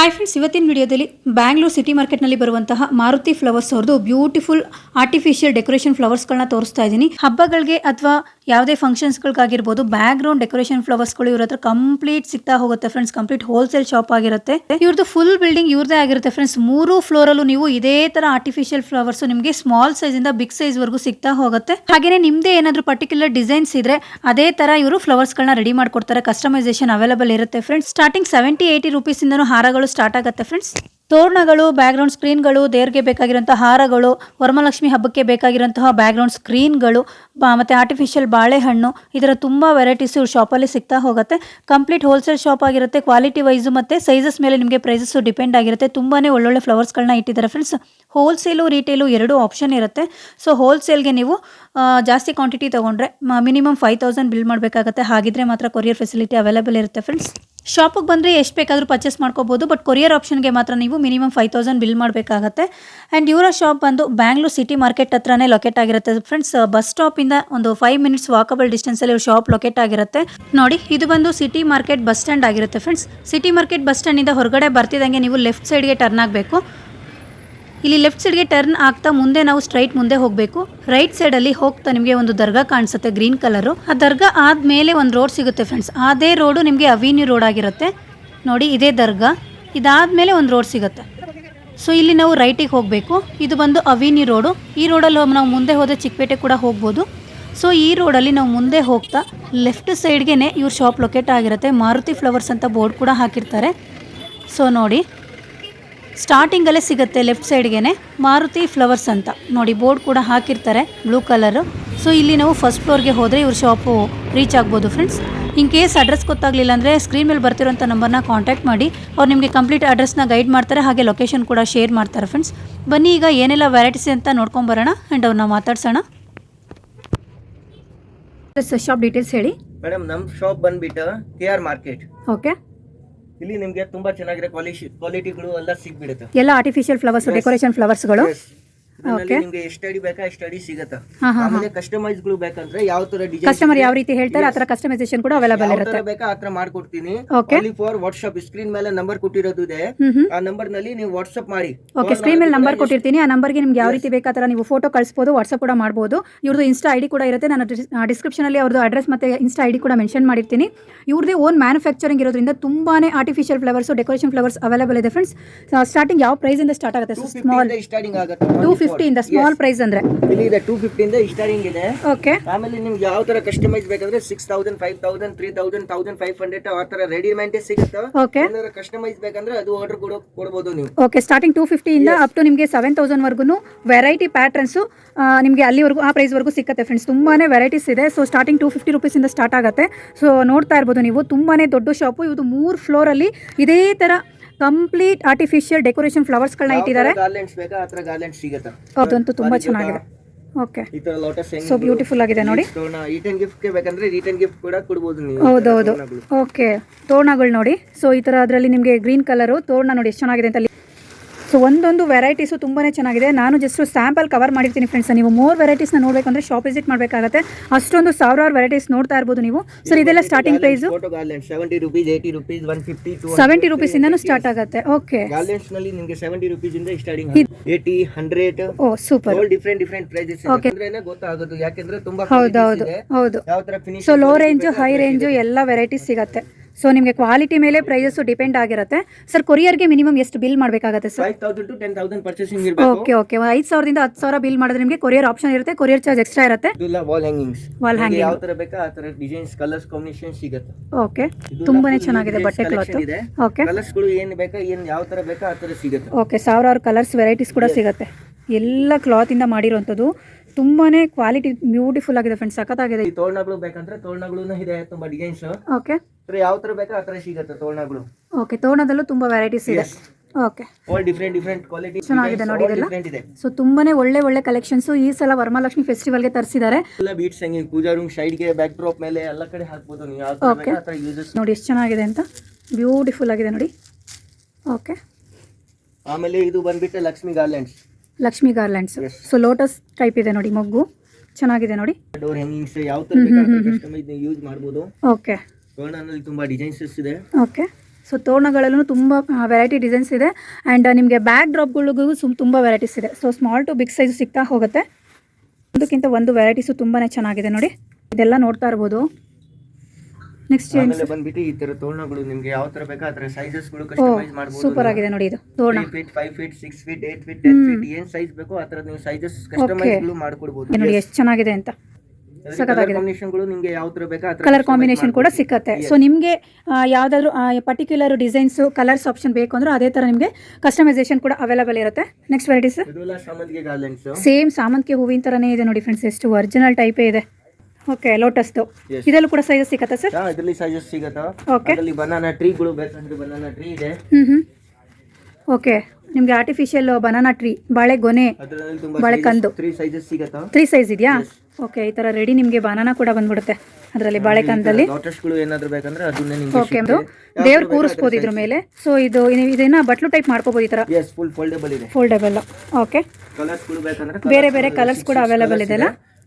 Hi friends ಇವತ್ತಿನ ವಿಡಿಯೋದಲ್ಲಿ Bangalore city ಮಾರ್ಕೆಟ್ನಲ್ಲಿ ಬರುವಂತಹ ಮಾರುತಿ ಫ್ಲವರ್ಸ್ ಅವ್ರದ್ದು ಬ್ಯೂಟಿಫುಲ್ ಆರ್ಟಿಫಿಷಿಯಲ್ ಡೆಕೋರೇಷನ್ ಫ್ಲವರ್ಸ್ಗಳನ್ನ ತೋರಿಸ್ತಾ ಇದ್ದೀನಿ. ಹಬ್ಬಗಳಿಗೆ ಅಥವಾ ಯಾವುದೇ ಫಂಕ್ಷನ್ಸ್ಗಳಿಗಾಗಿರ್ಬೋದು ಬ್ಯಾಕ್ ಗ್ರೌಂಡ್ ಡೆಕೋರೇಷನ್ ಫ್ಲವರ್ಸ್ಗಳು ಇವ್ರ ಹತ್ರ ಕಂಪ್ಲೀಟ್ ಸಿಗ್ತಾ ಹೋಗುತ್ತೆ ಫ್ರೆಂಡ್ಸ್ ಕಂಪ್ಲೀಟ್ ಹೋಲ್ಸೇಲ್ ಶಾಪ್ ಆಗಿರುತ್ತೆ. ಇವ್ರದ್ದು ಫುಲ್ ಬಿಲ್ಡಿಂಗ್ ಇವ್ರದೇ ಆಗಿರುತ್ತೆ ಫ್ರೆಂಡ್ಸ್ ಮೂರು ಫ್ಲೋರಲ್ಲೂ ನೀವು ಇದೇ ತರ ಆರ್ಟಿಫಿಷಿಯಲ್ ಫ್ಲವರ್ಸ್ ನಿಮಗೆ ಸ್ಮಾಲ್ ಸೈಜ್ ಇಂದ ಬಿಗ್ ಸೈಜ್ ವರೆಗೂ ಸಿಗ್ತಾ ಹೋಗುತ್ತೆ. ಹಾಗೇನೆ ನಿಮ್ದೇ ಏನಾದ್ರು ಪರ್ಟಿಕ್ಯುಲರ್ ಡಿಸೈನ್ಸ್ ಇದ್ರೆ ಅದೇ ತರ ಇವರು ಫ್ಲವರ್ಸ್ ಗಳನ್ನ ರೆಡಿ ಮಾಡ್ಕೊಡ್ತಾರೆ ಕಸ್ಟಮೈಸೇಷನ್ ಅವೈಲೇಬಲ್ ಇರುತ್ತೆ friends starting seventy eighty rupees ಇಂದನೂ ಹಾರಗಳು ಸ್ಟಾರ್ಟ್ ಆಗುತ್ತೆ ಫ್ರೆಂಡ್ಸ್ ತೋರಣಗಳು ಬ್ಯಾಕ್ಗ್ರೌಂಡ್ ಸ್ಕ್ರೀನ್ಗಳು ದೇವ್ರಿಗೆ ಬೇಕಾಗಿರುವಂತಹ ಹಾರಗಳು ವರಮಲಕ್ಷ್ಮಿ ಹಬ್ಬಕ್ಕೆ ಬೇಕಾಗಿರುವಂತಹ ಬ್ಯಾಕ್ಗ್ರೌಂಡ್ ಸ್ಕ್ರೀನ್ಗಳು ಬಾ- ಮತ್ತೆ ಆರ್ಟಿಫಿಷಿಯಲ್ ಬಾಳೆಹಣ್ಣು, ಇದರ ತುಂಬ ವೆರೈಟೀಸ್ ಇವ್ರ ಶಾಪಲ್ಲಿ ಸಿಗ್ತಾ ಹೋಗುತ್ತೆ. ಕಂಪ್ಲೀಟ್ ಹೋಲ್ಸೇಲ್ ಶಾಪ್ ಆಗಿರುತ್ತೆ ಕ್ವಾಲಿಟಿ ವೈಸು ಮತ್ತು ಸೈಜಸ್ ಮೇಲೆ ನಿಮಗೆ ಪ್ರೈಸಸ್ಸು ಡಿಪೆಂಡ್ ಆಗಿರುತ್ತೆ. ತುಂಬಾ ಒಳ್ಳೊಳ್ಳೆ ಫ್ಲವರ್ಸ್ಗಳನ್ನ ಇಟ್ಟಿದ್ದಾರೆ ಫ್ರೆಂಡ್ಸ್ ಹೋಲ್ಸೇಲು ರೀಟೇಲು ಎರಡೂ ಆಪ್ಷನ್ ಇರುತ್ತೆ. ಸೊ ಹೋಲ್ಸೇಲ್ಗೆ ನೀವು ಜಾಸ್ತಿ ಕ್ವಾಂಟಿಟಿ ತೊಗೊಂಡ್ರೆ ಮಿನಿಮಮ್ ಫೈವ್ ತೌಸಂಡ್ ಬಿಲ್ ಮಾಡಬೇಕಾಗತ್ತೆ. ಹಾಗಿದ್ರೆ ಮಾತ್ರ ಕೊರಿಯರ್ ಫೆಸಿಲಿಟಿ ಅವೈಲೇಬಲ್ ಇರುತ್ತೆ ಫ್ರೆಂಡ್ಸ್ ಶಾಪಿಗೆ ಬಂದರೆ ಎಷ್ಟು ಬೇಕಾದರೂ ಪರ್ಚೇಸ್ ಮಾಡ್ಕೋಬೋದು ಬಟ್ ಕೊರಿಯರ್ ಆಪ್ಷನ್ಗೆ ಮಾತ್ರ ನೀವು ಮಿನಿಮಮ್ ಫೈವ್ ತೌಸಂಡ್ ಬಿಲ್ ಮಾಡಬೇಕಾಗತ್ತೆ. ಆ್ಯಂಡ್ ಇವರ ಶಾಪ್ ಬಂದು ಬ್ಯಾಂಗ್ಳೂರ್ ಸಿಟಿ ಮಾರ್ಕೆಟ್ ಹತ್ರನೇ ಲೊಕೇಟ್ ಆಗಿರುತ್ತೆ. ಫ್ರೆಂಡ್ಸ್ ಬಸ್ ಸ್ಟಾಪಿಂದ ಒಂದು ಫೈವ್ ಮಿನಿಟ್ಸ್ ವಾಕಬಲ್ ಡಿಸ್ಟೆನ್ಸಲ್ಲಿ ಇವ್ರ ಶಾಪ್ ಲೊಕೇಟ್ ಆಗಿರುತ್ತೆ. ನೋಡಿ, ಇದು ಬಂದು ಸಿಟಿ ಮಾರ್ಕೆಟ್ ಬಸ್ ಸ್ಟ್ಯಾಂಡ್ ಆಗಿರುತ್ತೆ. ಫ್ರೆಂಡ್ಸ್ ಸಿಟಿ ಮಾರ್ಕೆಟ್ ಬಸ್ ಸ್ಟ್ಯಾಂಡಿಂದ ಹೊರಗಡೆ ಬರ್ತಿದ್ದಂಗೆ ನೀವು ಲೆಫ್ಟ್ ಸೈಡ್ಗೆ ಟರ್ನ್ ಆಗಬೇಕು. ಇಲ್ಲಿ ಲೆಫ್ಟ್ ಸೈಡ್ಗೆ ಟರ್ನ್ ಆಗ್ತಾ ಮುಂದೆ ನಾವು ಸ್ಟ್ರೈಟ್ ಮುಂದೆ ಹೋಗಬೇಕು. ರೈಟ್ ಸೈಡಲ್ಲಿ ಹೋಗ್ತಾ ನಿಮಗೆ ಒಂದು ದರ್ಗಾ ಕಾಣಿಸುತ್ತೆ ಗ್ರೀನ್ ಕಲರು ಆ ದರ್ಗಾ ಆದಮೇಲೆ ಒಂದು ರೋಡ್ ಸಿಗುತ್ತೆ. ಫ್ರೆಂಡ್ಸ್ ಅದೇ ರೋಡು ನಿಮಗೆ ಅವಿನ್ಯೂ ರೋಡ್ ಆಗಿರುತ್ತೆ. ನೋಡಿ, ಇದೇ ದರ್ಗಾ. ಇದಾದಮೇಲೆ ಒಂದು ರೋಡ್ ಸಿಗುತ್ತೆ. ಸೊ ಇಲ್ಲಿ ನಾವು ರೈಟಿಗೆ ಹೋಗಬೇಕು. ಇದು ಬಂದು ಅವಿನಿ ರೋಡು ಈ ರೋಡಲ್ಲಿ ನಾವು ಮುಂದೆ ಹೋದರೆ ಚಿಕ್ಕಪೇಟೆ ಕೂಡ ಹೋಗ್ಬೋದು. ಸೊ ಈ ರೋಡಲ್ಲಿ ನಾವು ಮುಂದೆ ಹೋಗ್ತಾ ಲೆಫ್ಟ್ ಸೈಡ್ಗೆ ಇವ್ರ ಶಾಪ್ ಲೊಕೇಟ್ ಆಗಿರುತ್ತೆ. ಮಾರುತಿ ಫ್ಲವರ್ಸ್ ಅಂತ ಬೋರ್ಡ್ ಕೂಡ ಹಾಕಿರ್ತಾರೆ. ಸೊ ನೋಡಿ. ಸ್ಟಾರ್ಟಿಂಗಲ್ಲೇ ಸಿಗುತ್ತೆ ಲೆಫ್ಟ್ ಸೈಡ್ಗೆ ಮಾರುತಿ ಫ್ಲವರ್ಸ್ ಅಂತ. ನೋಡಿ, ಬೋರ್ಡ್ ಕೂಡ ಹಾಕಿರ್ತಾರೆ ಬ್ಲೂ ಕಲರು ಸೊ ಇಲ್ಲಿ ನಾವು ಫಸ್ಟ್ ಫ್ಲೋರ್ಗೆ ಹೋದರೆ ಇವ್ರ ಶಾಪು ರೀಚ್ ಆಗ್ಬೋದು ಫ್ರೆಂಡ್ಸ್ ಇನ್ ಕೇಸ್ ಅಡ್ರೆಸ್ ಗೊತ್ತಾಗಲಿಲ್ಲ ಅಂದರೆ ಸ್ಕ್ರೀನ್ ಮೇಲೆ ಬರ್ತಿರೋಂಥ ನಂಬರ್ನ ಕಾಂಟ್ಯಾಕ್ಟ್ ಮಾಡಿ. ಅವ್ರು ನಿಮಗೆ ಕಂಪ್ಲೀಟ್ ಅಡ್ರೆಸ್ನ ಗೈಡ್ ಮಾಡ್ತಾರೆ ಹಾಗೆ ಲೊಕೇಶನ್ ಕೂಡ ಶೇರ್ ಮಾಡ್ತಾರೆ ಫ್ರೆಂಡ್ಸ್ ಬನ್ನಿ ಈಗ ಏನೆಲ್ಲ ವೆರೈಟೀಸ್ ಅಂತ ನೋಡ್ಕೊಂಬರೋಣ ಆ್ಯಂಡ್ ಅವ್ರನ್ನ ಮಾತಾಡ್ಸೋಣ. ಶಾಪ್ ಡೀಟೇಲ್ಸ್ ಹೇಳಿ. ಮೇಡಮ್ ನಮ್ಮ ಶಾಪ್ ಬಂದ್ಬಿಟ್ಟು ಕೆ ಆರ್ ಮಾರ್ಕೆಟ್ ಓಕೆ ಇಲ್ಲಿ ನಿಮಗೆ ತುಂಬಾ ಚೆನ್ನಾಗಿರೋ ಕ್ವಾಲಿಟಿ ಕ್ವಾಲಿಟಿಗಳು ಎಲ್ಲ ಸಿಗ್ಬಿಡುತ್ತೆ. ಎಲ್ಲ ಆರ್ಟಿಫಿಷಿಯಲ್ ಫ್ಲವರ್ಸ್ ಡೆಕೋರೇಷನ್ ಫ್ಲವರ್ಸ್ಗಳು. ಇದ್ರಲ್ಲಿ ನಿಮ್ಗೆ ಎಷ್ಟು ಅಡಿ ಬೇಕಾ ಎಷ್ಟು ಅಡಿ ಸಿಗತ್ತೆ? ಆಮೇಲೆ ಕಸ್ಟಮೈಸ್ಗಳು ಬೇಕಂದ್ರೆ ಯಾವ ತರ ಡಿಸೈನ್ ಕಸ್ಟಮರ್ ಯಾವ ರೀತಿ ಹೇಳ್ತಾರೆ ಆ ತರ ಕಸ್ಟಮೈಸೇಷನ್ ಕೂಡ ಅವೈಲೇಬಲ್ ಯಾವ ಇರುತ್ತೆ. ತರ ಬೇಕಾ ಆ ತರ ಮಾಡ್ಕೊಡ್ತೀನಿ. ಓನ್ಲಿ ಫಾರ್ ವಾಟ್ಸ್ಆಪ್ ಸ್ಕ್ರೀನ್ ಮೇಲೆ ನಂಬರ್ ಕೊಟ್ಟಿರೋದು ಇದೆ. ಆ ನಂಬರ್ನಲ್ಲಿ ನೀವು ವಾಟ್ಸ್ಆಪ್ ಮಾಡಿ. ಓಕೆ ಸ್ಕ್ರೀನ್ ಮೇಲೆ ನಂಬರ್ ಕೊಟ್ಟಿರ್ತೀನಿ. ಆ ನಂಬರ್ಗೆ ನಿಮ್ಗೆ ಯಾವ ರೀತಿ ಬೇಕಾ ತರ ನೀವು ಫೋಟೋ ಕಳಿಸಬಹುದು ವಾಟ್ಸಪ್ ಕೂಡ ಮಾಡಬಹುದು ಇವ್ರದ್ದು ಇನ್ಸ್ಟಾ ಐಡಿ ಕೂಡ ಇರುತ್ತೆ. ನಾನು ಡಿಸ್ಕ್ರಿಪ್ಷನ್ ಅಲ್ಲಿ ಅವ್ರದ್ದು ಅಡ್ರೆಸ್ ಮತ್ತೆ ಇನ್ಸ್ಟಾ ಐಡಿ ಕೂಡ ಮೆನ್ಷನ್ ಮಾಡಿರ್ತೀನಿ. ಇವ್ರದೇ ಓನ್ ಮ್ಯಾನುಫ್ಯಾಕ್ಚರಿಂಗ್ ಇರೋದ್ರಿಂದ ತುಂಬಾನೇ artificial flowers decoration flowers available ಇದೆ ಫ್ರೆಂಡ್ಸ್ ಸ್ಟಾರ್ಟಿಂಗ್ ಯಾವ ಪ್ರೈಸ್ ಇಂದ ಸ್ಟಾರ್ಟ್ ಆಗುತ್ತೆ? ಸ್ಮಾಲ್ ಟೂ ಫಿಫ್ಟಿಯಿಂದ ಸ್ಮಾಲ್ ಪ್ರೈಸ್ ಅಂದ್ರೆ? ಇಲ್ಲಿ ಇದೆ ಟೂ ಫಿಫ್ಟಿಯಿಂದ ಸ್ಟಾರ್ಟಿಂಗ್ ಇದೆ. ಓಕೆ ಆಮೇಲೆ ನಿಮ್ಗೆ ಯಾವ ತರ ಕಸ್ಟಮೈಸ್ ಬೇಕಂದ್ರೆ six thousand five thousand three thousand thousand five hundred ಆ ತರ ರೆಡಿಮೇಡ್ ಸಿಗುತ್ತೆ? ಓಕೆ ಕಸ್ಟಮೈಸ್ ಬೇಕಂದ್ರೆ ಅದು ಆರ್ಡರ್ ಕೊಡೋ ಕೊಡ್ಬೋದು ನೀವು. ಓಕೆ ಸ್ಟಾರ್ಟಿಂಗ್ ಟೂ ಫಿಫ್ಟಿಯಿಂದ ಅಪ್ ಟು ನಿಮಗೆ ಸೆವೆನ್ ತೌಸಂಡ್ವರೆಗೂ ವೆರೈಟಿ ಪ್ಯಾಟರ್ನ್ಸ್ ನಿಮಗೆ ಅಲ್ಲಿವರೆಗೂ ಆ ಪ್ರೈಸ್ ಪ್ರೈಸ್ವರೆಗೂ ಸಿಕ್ಕತ್ತೆ ಫ್ರೆಂಡ್ಸ್ ತುಂಬಾನೇ ವೆರೈಟೀಸ್ ಇದೆ. ಸೊ ಸ್ಟಾರ್ಟಿಂಗ್ ಟೂ ಫಿಫ್ಟಿ ರುಪೀಸಿಂದ ಸ್ಟಾರ್ಟ್ ಆಗುತ್ತೆ. ಸೊ ನೋಡ್ತಾ ಇರ್ಬೋದು ನೀವು. ತುಂಬಾನೇ ದೊಡ್ಡ ಶಾಪು ಇದು ಮೂರು ಫ್ಲೋರಲ್ಲಿ ಇದೇ ಥರ ಕಂಪ್ಲೀಟ್ ಆರ್ಟಿಫಿಷಿಯಲ್ ಡೆಕೋರೇಷನ್ ಫ್ಲವರ್ಸ್ ಫ್ಲವರ್ಸ್ಗಳನ್ನ ಇಟ್ಟಿದ್ದಾರೆ. ಗಾರ್ಲೆಂಡ್ಸ್ ಬೇಕಾ? ಆ ತರ ಗಾರ್ಲೆಂಡ್ಸ್ ಸಿಗುತ್ತೆ. ಅದಂತೂ ತುಂಬಾ ಚೆನ್ನಾಗಿದೆ. ಓಕೆ. ಈ ತರ ಲೋಟಸ್ ಸೊ ಬ್ಯೂಟಿಫುಲ್ ಆಗಿದೆ ನೋಡಿ. ರಿಟರ್ನ್ ಗಿಫ್ಟ್ ಬೇಕಂದ್ರೆ ರಿಟರ್ನ್ ಗಿಫ್ಟ್ ಕೂಡ ಕೊಡ್ಬೋದು ನೀವು. ಹೌದೌದು. ಓಕೆ. ತೋರಣಗಳು ನೋಡಿ. ಸೊ ಈ ತರ ಅದರಲ್ಲಿ ನಿಮಗೆ ಗ್ರೀನ್ ಕಲರ್ ತೋರಣ ನೋಡಿ ಎಷ್ಟು ಚೆನ್ನಾಗಿದೆ ಅಂತ ಸೊ ಒಂದೊಂದು ವೆರೈಟೀಸು ತುಂಬಾ ಚೆನ್ನಾಗಿದೆ. ನಾನು ಜಸ್ಟ್ ಸ್ಯಾಂಪಲ್ ಕವರ್ ಮಾಡಿರ್ತೀನಿ ಫ್ರೆಂಡ್ಸ್ ನೀವು ಮೋರ್ ವೆರೈಟೀಸ್ನ ನೋಡಬೇಕಂದ್ರೆ ಶಾಪ್ ವಿಸಿಟ್ ಮಾಡಬೇಕಾಗುತ್ತೆ. ಅಷ್ಟೊಂದು ಸಾವಿರಾರು ವೆರೈಟೀಸ್ ನೋಡ್ತಾ ಇರ್ಬೋದು ನೀವು. ಸರ್ ಇದೆಲ್ಲ ಸ್ಟಾರ್ಟಿಂಗ್ ಪ್ರೈಸ್ ಸೆವೆಂಟಿ ರುಪೀಸ್ ಇಂದ ಸ್ಟಾರ್ಟ್ ಆಗುತ್ತೆ. ಓಕೆ ನಿಮ್ಗೆ ಸೆವೆಂಟಿ ರುಪೀಸ್ ಇಂದ ಸ್ಟಾರ್ಟಿಂಗ್ ಏಯ್ಟಿ ಹಂಡ್ರೆಡ್ ಓ ಸೂಪರ್ ಡಿಫ್ರೆಂಟ್ ಡಿಫ್ರೆಂಟ್ ಪ್ರೈಸಸ್ ಅಂದ್ರೆ ಗೊತ್ತಾಗೋದು. ಯಾಕಂದ್ರೆ ತುಂಬಾ ಹೌದೌದು ಹೌದು. ಯಾವ ತರ finish so low range high range ಎಲ್ಲ ವೆರೈಟೀಸ್ ಸಿಗುತ್ತೆ. ಸೊ ನಿಮಗೆ ಕ್ವಾಲಿಟಿ ಮೇಲೆ ಪ್ರೈಸಸ್ ಡಿಪೆಂಡ್ ಆಗಿರುತ್ತೆ. ಸರ್ ಕೊರಿಯರ್ಗೆ ಮಿನಿಮಮ್ ಎಷ್ಟು ಬಿಲ್ ಮಾಡಬೇಕಾಗುತ್ತೆ ಸರ್ ಓಕೆ ಓಕೆ ಐದು ಸಾವಿರದಿಂದ ಹತ್ತು ಸಾವಿರ ಬಿಲ್ ಮಾಡಿದ್ರೆ ನಿಮಗೆ ಕೊರಿಯರ್ ಆಪ್ಷನ್ ಇರುತ್ತೆ ಕೊರಿಯರ್ ಚಾರ್ಜ್ ಎಕ್ಸ್ಟ್ರಾ ಇರುತ್ತೆ. Wall hangings wall hanging. ಯಾವ ತರ ಬೇಕಾ ಆ ತರ ಡಿಸೈನ್ಸ್ ಕಲರ್ಸ್ ಕಾಂಬಿನೇಷನ್ ಸಿಗುತ್ತೆ. ಓಕೆ ತುಂಬಾನೇ ಚೆನ್ನಾಗಿದೆ ಬಟ್ಟೆ ಕ್ಲಾತ್ ಓಕೆ ಕಲರ್ಸ್ಗಳು ಏನು ಬೇಕಾ ಏನು ಯಾವ ತರ ಬೇಕಾ ಆ ತರ ಸಿಗುತ್ತೆ. ಓಕೆ ಸಾವಿರಾರು ಕಲರ್ಸ್ ವೆರೈಟೀಸ್ ಕೂಡ ಸಿಗುತ್ತೆ. ಎಲ್ಲ ಇಂದ ಮಾಡಿರೋಂಥದ್ದು ತುಂಬಾನೇ ಕ್ವಾಲಿಟಿ ಬ್ಯೂಟಿಫುಲ್ ಆಗಿದೆ ಫ್ರೆಂಡ್ಸ್ ಸಖತ್ತಾಗಿದೆ. ಈ ತೋರಣಗಳು ಬೇಕಂದ್ರೆ ತೋರಣಗಳು ಇದೆ ತುಂಬಾ ಡಿಸೈನ್ಸ್ ಓಕೆ ಯಾವ ತರ ಬೇಕಾ ಆ ತರ ಸಿಗುತ್ತೆ ತೋರಣಗಳು. ಓಕೆ ತೋರಣದಲ್ಲೂ ತುಂಬಾ ವೆರೈಟೀಸ್ ಇದೆ. ಓಕೆ ಡಿಫ್ರೆಂಟ್ ಡಿಫ್ರೆಂಟ್ ಕ್ವಾಲಿಟಿ ಚೆನ್ನಾಗಿದೆ ನೋಡಿ ಇದೆಲ್ಲ. ಸೊ ತುಂಬಾನೇ ಒಳ್ಳೆ ಒಳ್ಳೆ ಕಲೆಕ್ಷನ್ಸು ಈ ಸಲ ವರಮಹಾಲಕ್ಷ್ಮಿ ಫೆಸ್ಟಿವಲ್ಗೆ ತರಿಸಿದ್ದಾರೆ. ಎಲ್ಲ ಬೀಟ್ಸ್ ಹಂಗೆ ಪೂಜಾ ರೂಮ್ ಸೈಡ್ಗೆ ಬ್ಯಾಕ್ ಡ್ರಾಪ್ ಮೇಲೆ ಎಲ್ಲ ಕಡೆ ಹಾಕಬಹುದು ನೀವು. ಯಾವ ತರ ಬೇಕಾ ಆ ತರ ಯೂಸಸ್ ನೋಡಿ ಎಷ್ಟು ಚೆನ್ನಾಗಿದೆ ಅಂತ. ಬ್ಯೂಟಿಫುಲ್ ಆಗಿದೆ ನೋಡಿ. ಓಕೆ ಆಮೇಲೆ ಇದು ಬಂದ್ಬಿಟ್ಟು Lakshmi garlands Lakshmi garlands. So lotus type ಇದೆ ನೋಡಿ ಮೊಗ್ಗು. ಚೆನ್ನಾಗಿದೆ ನೋಡಿ. ಡೋರ್ ಹ್ಯಾಂಗಿಂಗ್ಸ್ ಯಾವ ತರ ಬೇಕಾ ಕಸ್ಟಮೈಸ್ ಯೂಸ್ ಮಾಡಬಹುದು ಓಕೆ ತೋರಣನಲ್ಲಿ ತುಂಬಾ ಡಿಸೈನ್ಸ್ ಇದೆ. ಓಕೆ ಸೊ ತೋರಣಗಳಲ್ಲೂ ತುಂಬ ವೆರೈಟಿ ಡಿಸೈನ್ಸ್ ಇದೆ. ಆ್ಯಂಡ್ ನಿಮಗೆ ಬ್ಯಾಕ್ ಡ್ರಾಪ್ಗಳಿಗೂ ಸುಮ್ ತುಂಬ ವೆರೈಟೀಸ್ ಇದೆ. So small to big size ಸಿಗ್ತಾ ಹೋಗುತ್ತೆ. ಒಂದಕ್ಕಿಂತ ಒಂದು ವೆರೈಟೀಸು ತುಂಬಾ ಚೆನ್ನಾಗಿದೆ ನೋಡಿ. ಇದೆಲ್ಲ ನೋಡ್ತಾ ಇರ್ಬೋದು. ನೆಕ್ಸ್ಟ್ ಆಮೇಲೆ ಬಂದ್ಬಿಟ್ಟು ಈ ತರ ತೋರಣಗಳು ನಿಮ್ಗೆ ಯಾವ ತರ ಬೇಕಾ ಸೈಜಸ್ಗಳು ಕಸ್ಟಮೈಸ್ ಮಾಡಬಹುದು ಸೂಪರ್ ಆಗಿದೆ ನೋಡಿ ಇದು ತೋರಣ. Feet five feet six feet eight feet ten feet ಏನ್ ಸೈಜ್ ಬೇಕೋ ಆ ತರ ನೀವು ಸೈಜಸ್ ಕಸ್ಟಮೈಸ್ಗಳು ಮಾಡ್ಕೊಡ್ಬೋದು. ನೋಡಿ ಎಷ್ಟು ಚೆನ್ನಾಗಿದೆ ಅಂತ. ಕಲರ್ ಕಾಂಬಿನೇಷನ್ ಕೂಡ ಸಿಕ್ಕತ್ತೆ. ಸೊ ನಿಮಗೆ ಯಾವ್ದಾದ್ರು ಪರ್ಟಿಕ್ಯುಲರ್ ಡಿಸೈನ್ಸ್ ಕಲರ್ಸ್ ಆಪ್ಷನ್ ಬೇಕು ಅಂದ್ರೆ ಅದೇ ತರ ನಿಮಗೆ ಕಸ್ಟಮೈಸೇಷನ್ ಕೂಡ ಅವೈಲೇಬಲ್ ಇರುತ್ತೆ. ನೆಕ್ಸ್ಟ್ ವೆರೈಟೀಸ್ ಸೇಮ್ ಸಾಮಂತಿಗೆ ಹೂವಿನ ತರನೇ ಇದೆ ನೋಡಿ ಫ್ರೆಂಡ್ಸ್ ಎಷ್ಟು ಒರಿಜಿನಲ್ ಟೈಪೇ ಇದೆ. ಓಕೆ ಲೋಟಸ್ದು Yes. ಇದರಲ್ಲೂ ಕೂಡ ಸೈಜಸ್ ಸಿಕ್ಕತ್ತಾ ಸರ್ ಇದರಲ್ಲಿ ಸೈಜಸ್ ಸಿಗತ್ತಾ? Okay. ಅದರಲ್ಲಿ ಬನಾನಾ ಟ್ರೀಗಳು ಬೇಕಂದ್ರೆ ಬನಾನಾ ಟ್ರೀ ಇದೆ. ಹ್ಞೂ ಹ್ಞೂ ಓಕೆ ನಿಮಗೆ ಆರ್ಟಿಫಿಷಿಯಲ್ ಬನಾನಾ ಟ್ರೀ ಬಾಳೆ ಗೊನೆ ಬಾಳೆ ತುಂಬಾ ಬಾಳೆಕಂದು. ತ್ರೀ ಸೈಜಸ್ ಸಿಗತ್ತಾ? ತ್ರೀ ಸೈಜ್ ಇದೆಯಾ? ಓಕೆ ಈ ಥರ ರೆಡಿ ನಿಮಗೆ ಬನಾನಾ ಕೂಡ ಬಂದ್ಬಿಡುತ್ತೆ ಅದರಲ್ಲಿ ಬಾಳೆಕಂದಲ್ಲಿ ಲೋಟಸ್ಗಳು ಏನಾದ್ರು ಬೇಕಂದ್ರೆ ಅದನ್ನೇ ನಿಮ್ಗೆ ಓಕೆ ಅದು ದೇವ್ರು ಕೂರಿಸ್ಬೋದು ಇದ್ರ ಮೇಲೆ. ಸೊ ಇದು ಇದೇನ ಇದನ್ನ ಬಟ್ಲು ಟೈಪ್ ಮಾಡ್ಕೋಬೋದು ಈ ಥರ ಎಸ್ ಫುಲ್ ಫೋಲ್ಡೇಬಲ್ ಇದೆ. ಫೋಲ್ಡಬಲ್ ಓಕೆ ಕಲರ್ಸ್ಗಳು ಬೇಕಂದ್ರೆ ಬೇರೆ ಬೇರೆ ಕಲರ್ಸ್ ಕೂಡ ಅವೈಲೇಬಲ್ ಇದೆ.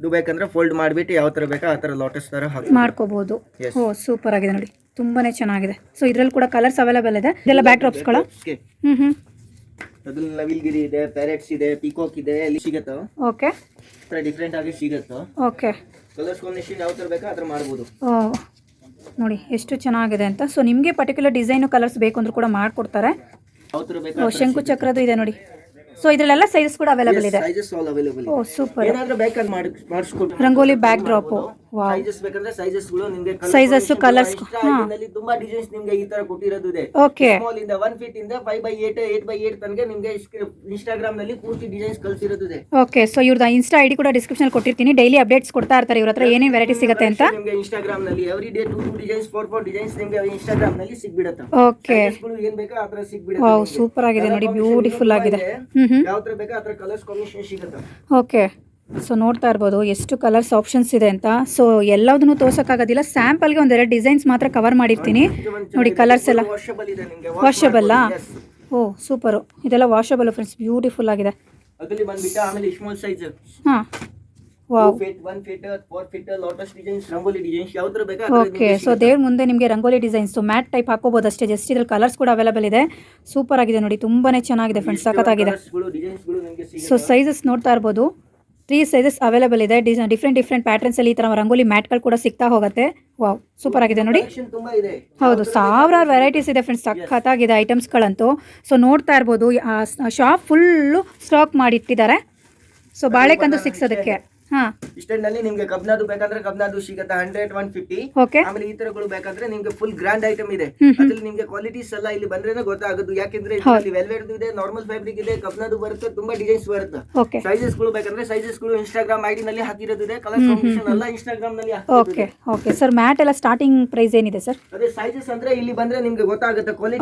ಅಲ್ಲ ಇದು ಬೇಕಂದ್ರೆ ಫೋಲ್ಡ್ ಮಾಡಿಬಿಟ್ಟು ಯಾವ ತರ ಬೇಕಾ ಆ ತರ ಲೋಟಸ್ ತರ ಹಾಕಿ ಮಾಡ್ಕೋಬಹುದು Yes. ಓ ಸೂಪರ್ ಆಗಿದೆ ನೋಡಿ. ತುಂಬಾನೇ ಚೆನ್ನಾಗಿದೆ. ಸೊ ಇದ್ರಲ್ಲಿ ಕೂಡ ಕಲರ್ಸ್ ಅವೈಲೇಬಲ್ ಇದೆ. ಇದೆಲ್ಲ ಬ್ಯಾಕ್ ಡ್ರಾಪ್ಸ್ಗಳ ಹ್ಮ್ ಹ್ಮ್. ಅದ್ರಲ್ಲಿ ನವಿಲ್ಗಿರಿ ಇದೆ ಪ್ಯಾರೆಟ್ಸ್ ಇದೆ ಪಿಕಾಕ್ ಇದೆ ಅಲ್ಲಿ ಸಿಗತ್ತೋ. ಓಕೆ ಡಿಫ್ರೆಂಟ್ ಆಗಿ ಸಿಗತ್ತೋ. ಓಕೆ ಕಲರ್ಸ್ ಕಾಂಬಿನೇಷನ್ ಯಾವ ತರ ಬೇಕಾ ಆ ತರ ಮಾಡ್ಬೋದು. ಓ ನೋಡಿ ಎಷ್ಟು ಚೆನ್ನಾಗಿದೆ ಅಂತ. ಸೊ ನಿಮಗೆ ಪರ್ಟಿಕ್ಯುಲರ್ ಡಿಸೈನು ಕಲರ್ಸ್ ಬೇಕು ಅಂದ್ರೂ ಕೂಡ ಮಾಡ್ಕೊಡ್ತಾರೆ. ಯಾವ ತರ ಬೇಕಾ ಓ ಶಂಕು ಚಕ್ರದ್ದು ಇದೆ ನೋಡಿ. ಸೊ ಇದರಲ್ಲೆಲ್ಲ ಸೈಜಸ್ ಕೂಡ ಅವೈಲೇಬಲ್ ಇದೆ. ಸೈಜಸ್ ಆಲ್ ಅವೈಲೇಬಲ್ ಓ ಸೂಪರ್ ಏನಾದ್ರೂ ಬೇಕಾದ್ರೆ ಮಾಡಿ ಮಾಡಿಸ್ಕೊಟ್ಟು ರಂಗೋಲಿ ಬ್ಯಾಕ್ ಡ್ರಾಪು ಸೈಜಸ್ ಬೇಕಂದ್ರೆ ಸೈಜಸ್ಗಳು ನಿಮ್ಗೆ Sizes, colours, ನಲ್ಲಿ ತುಂಬಾ ಡಿಸೈನ್ಸ್ ನಿಮ್ಗೆ ಈ ತರ ಕೊಟ್ಟಿರೋದು ಇದೆ. ಓಕೆ ಸ್ಮಾಲ್ ಇಂದ ಒನ್ ಫೀಟ್ ಇಂದ five by eight eight by eight ತನಕ ನಿಮ್ಗೆ ಇನ್ಸ್ಟಾಗ್ರಾಮ್ನಲ್ಲಿ ಪೂರ್ತಿ ಡಿಸೈನ್ಸ್ ಕಲ್ಸಿರೋದು ಇದೆ. ಓಕೆ ಸೊ ಇವ್ರದ್ದು ಇನ್ಸ್ಟಾ ಐಡಿ ಡಿ ಕೂಡ ಡಿಸ್ಕ್ರಿಪ್ಷನ್ ಕೊಟ್ಟಿರ್ತೀನಿ. ಡೈಲಿ ಅಪ್ಡೇಟ್ಸ್ ಕೊಡ್ತಾ ಇರ್ತಾರೆ ಇವ್ರ ಹತ್ರ ಏನೇನು ವೆರೈಟಿ ಸಿಗುತ್ತೆ ಅಂತ. ನಿಮ್ಗೆ ಇನ್ಸ್ಟಾಗ್ರಾಮ್ನಲ್ಲಿ every day two two designs four four designs ನಿಮ್ಗೆ ಇನ್ಸ್ಟಾಗ್ರಾಮ್ನಲ್ಲಿ ಸಿಗ್ಬಿಡುತ್ತೆ. ಓಕೆ Sizes ಗಳು ಏನ್ ಬೇಕಾ ಆ ತರ ವಾವ್ ಸಿಗ್ಬಿಡುತ್ತೆ ಸೂಪರ್ ಆಗಿದೆ ನೋಡಿ Colour ಬ್ಯೂಟಿಫುಲ್ ಆಗಿದೆ. ತುಂಬಾ ಇದೆ. ಹ್ಮ್ ಹ್ಮ್. ಯಾವ ತರ ಬೇಕಾ ಆ ತರ ಕಲರ್ಸ್ ಕಾಂಬಿನೇಷನ್ ಸಿಗುತ್ತೆ. ಓಕೆ ಸೊ ನೋಡ್ತಾ ಇರ್ಬೋದು ಎಷ್ಟು ಕಲರ್ಸ್ ಆಪ್ಷನ್ಸ್ ಇದೆ ಅಂತ. ಸೊ ಎಲ್ಲದನ್ನು ತೋರ್ಸೋಕ್ಕಾಗೋದಿಲ್ಲ. ಸ್ಯಾಂಪಲ್ಗೆ ಒಂದೆರಡು ಡಿಸೈನ್ಸ್ ಮಾತ್ರ ಕವರ್ ಮಾಡಿರ್ತೀನಿ. ನೋಡಿ ಕಲರ್ಸ್ ಎಲ್ಲ. ವಾಷಬಲ್ಲಾ ಓ ಸೂಪರು ಇದೆಲ್ಲ ವಾಷಬಲ್ ಫ್ರೆಂಡ್ಸ್ ಬ್ಯೂಟಿಫುಲ್ ಆಗಿದೆ. ಹಾಂ. ಓಕೆ ಸೊ ದೇವ್ರ ಮುಂದೆ ನಿಮಗೆ ರಂಗೋಲಿ ಡಿಸೈನ್ಸ್ ಮ್ಯಾಟ್ ಟೈಪ್ ಹಾಕೋಬಹುದು ಅಷ್ಟೇ. ಜಸ್ಟ್ ಇದ್ರಲ್ಲಿ ಕಲರ್ಸ್ ಕೂಡ ಅವೈಲೇಬಲ್ ಇದೆ. ಸೂಪರ್ ಆಗಿದೆ ನೋಡಿ. ತುಂಬಾನೇ ಚೆನ್ನಾಗಿದೆ ಫ್ರೆಂಡ್ಸ್ ಸಖತ್ತಾಗಿದೆ. ಸೊ ಸೈಜಸ್ ನೋಡ್ತಾ ಇರ್ಬೋದು. ತ್ರೀ ಸೈಜಸ್ ಅವೈಲೇಬಲ್ ಇದೆ. ಡಿಫ್ರೆಂಟ್ ಡಿಫ್ರೆಂಟ್ ಪ್ಯಾಟರ್ನ್ಸಲ್ಲಿ ಈ ತರ ರಂಗೋಲಿ ಮ್ಯಾಟ್ಗಳು ಕೂಡ ಸಿಗ್ತಾ ಹೋಗುತ್ತೆ. ವಾವ್ ಸೂಪರ್ ಆಗಿದೆ ನೋಡಿ. ಹೌದು ಸಾವಿರಾರು ವೆರೈಟೀಸ್ ಇದೆ ಫ್ರೆಂಡ್ಸ್ ಸಖತ್ತಾಗಿದೆ ಐಟಮ್ಸ್ಗಳಂತೂ ಸೊ ನೋಡ್ತಾ ಇರ್ಬೋದು ಶಾಪ್ ಫುಲ್ಲು ಸ್ಟಾಕ್ ಮಾಡಿಟ್ಟಿದ್ದಾರೆ. ಸೊ ಬಾಳೆಕಂದು ಸಿಕ್ಸೋದಕ್ಕೆ. ಹಾಂ. ಅಲ್ಲಿ ನಿಮ್ಗೆ ಕಬ್ನಾದು ಬೇಕಂದ್ರೆ ಕಬ್ನಾದು ಸಿಗುತ್ತೆ ಹಂಡ್ರೆಡ್ ಒನ್ ಫಿಫ್ಟಿ ಆಮೇಲೆ ಈ ತರಗಳು ಬೇಕಂದ್ರೆ ನಿಮ್ಗೆ ಫುಲ್ ಗ್ರ್ಯಾಂಡ್ ಐಟಮ್ ಇದೆ. ಅದ್ರಲ್ಲಿ ನಿಮ್ಗೆ ಕ್ವಾಲಿಟೀಸ್ ಎಲ್ಲ ಇಲ್ಲಿ ಬಂದ್ರೆ ಗೊತ್ತಾಗುತ್ತೆ. ಯಾಕೆಂದ್ರೆ ಇಲ್ಲಿ ವೆಲ್ವೆಟ್ ಇದೆ ನಾರ್ಮಲ್ ಫ್ಯಾಬ್ರಿಕ್ ಇದೆ ಕಬ್ನಾದು ಬರುತ್ತೆ ತುಂಬಾ ಡಿಸೈನ್ಸ್ ಬರುತ್ತೆ. ಸೈಜಸ್ಗಳು ಬೇಕಂದ್ರೆ ಸೈಜಸ್ಗಳು ಇನ್ಸ್ಟಾಗ್ರಾಮ್ ಐಡಿ ನಲ್ಲಿ ಹಾಕಿರೋದು ಇದೆ ಕಲರ್ ಕಾಂಬಿನೇಷನ್ ಎಲ್ಲ ಇನ್ಸ್ಟಾಗ್ರಾಮ್ನಲ್ಲಿ ಓಕೆ ಓಕೆ ಸರ್ ಮ್ಯಾಟ್ ಎಲ್ಲ ಸ್ಟಾರ್ಟಿಂಗ್ ಪ್ರೈಸ್ ಏನಿದೆ ಸರ್ ಅದೇ ಸೈಜಸ್ ಅಂದ್ರೆ ಇಲ್ಲಿ ಬಂದ್ರೆ ನಿಮ್ಗೆ ಗೊತ್ತಾಗುತ್ತೆ. ಕ್ವಾಲಿಟಿ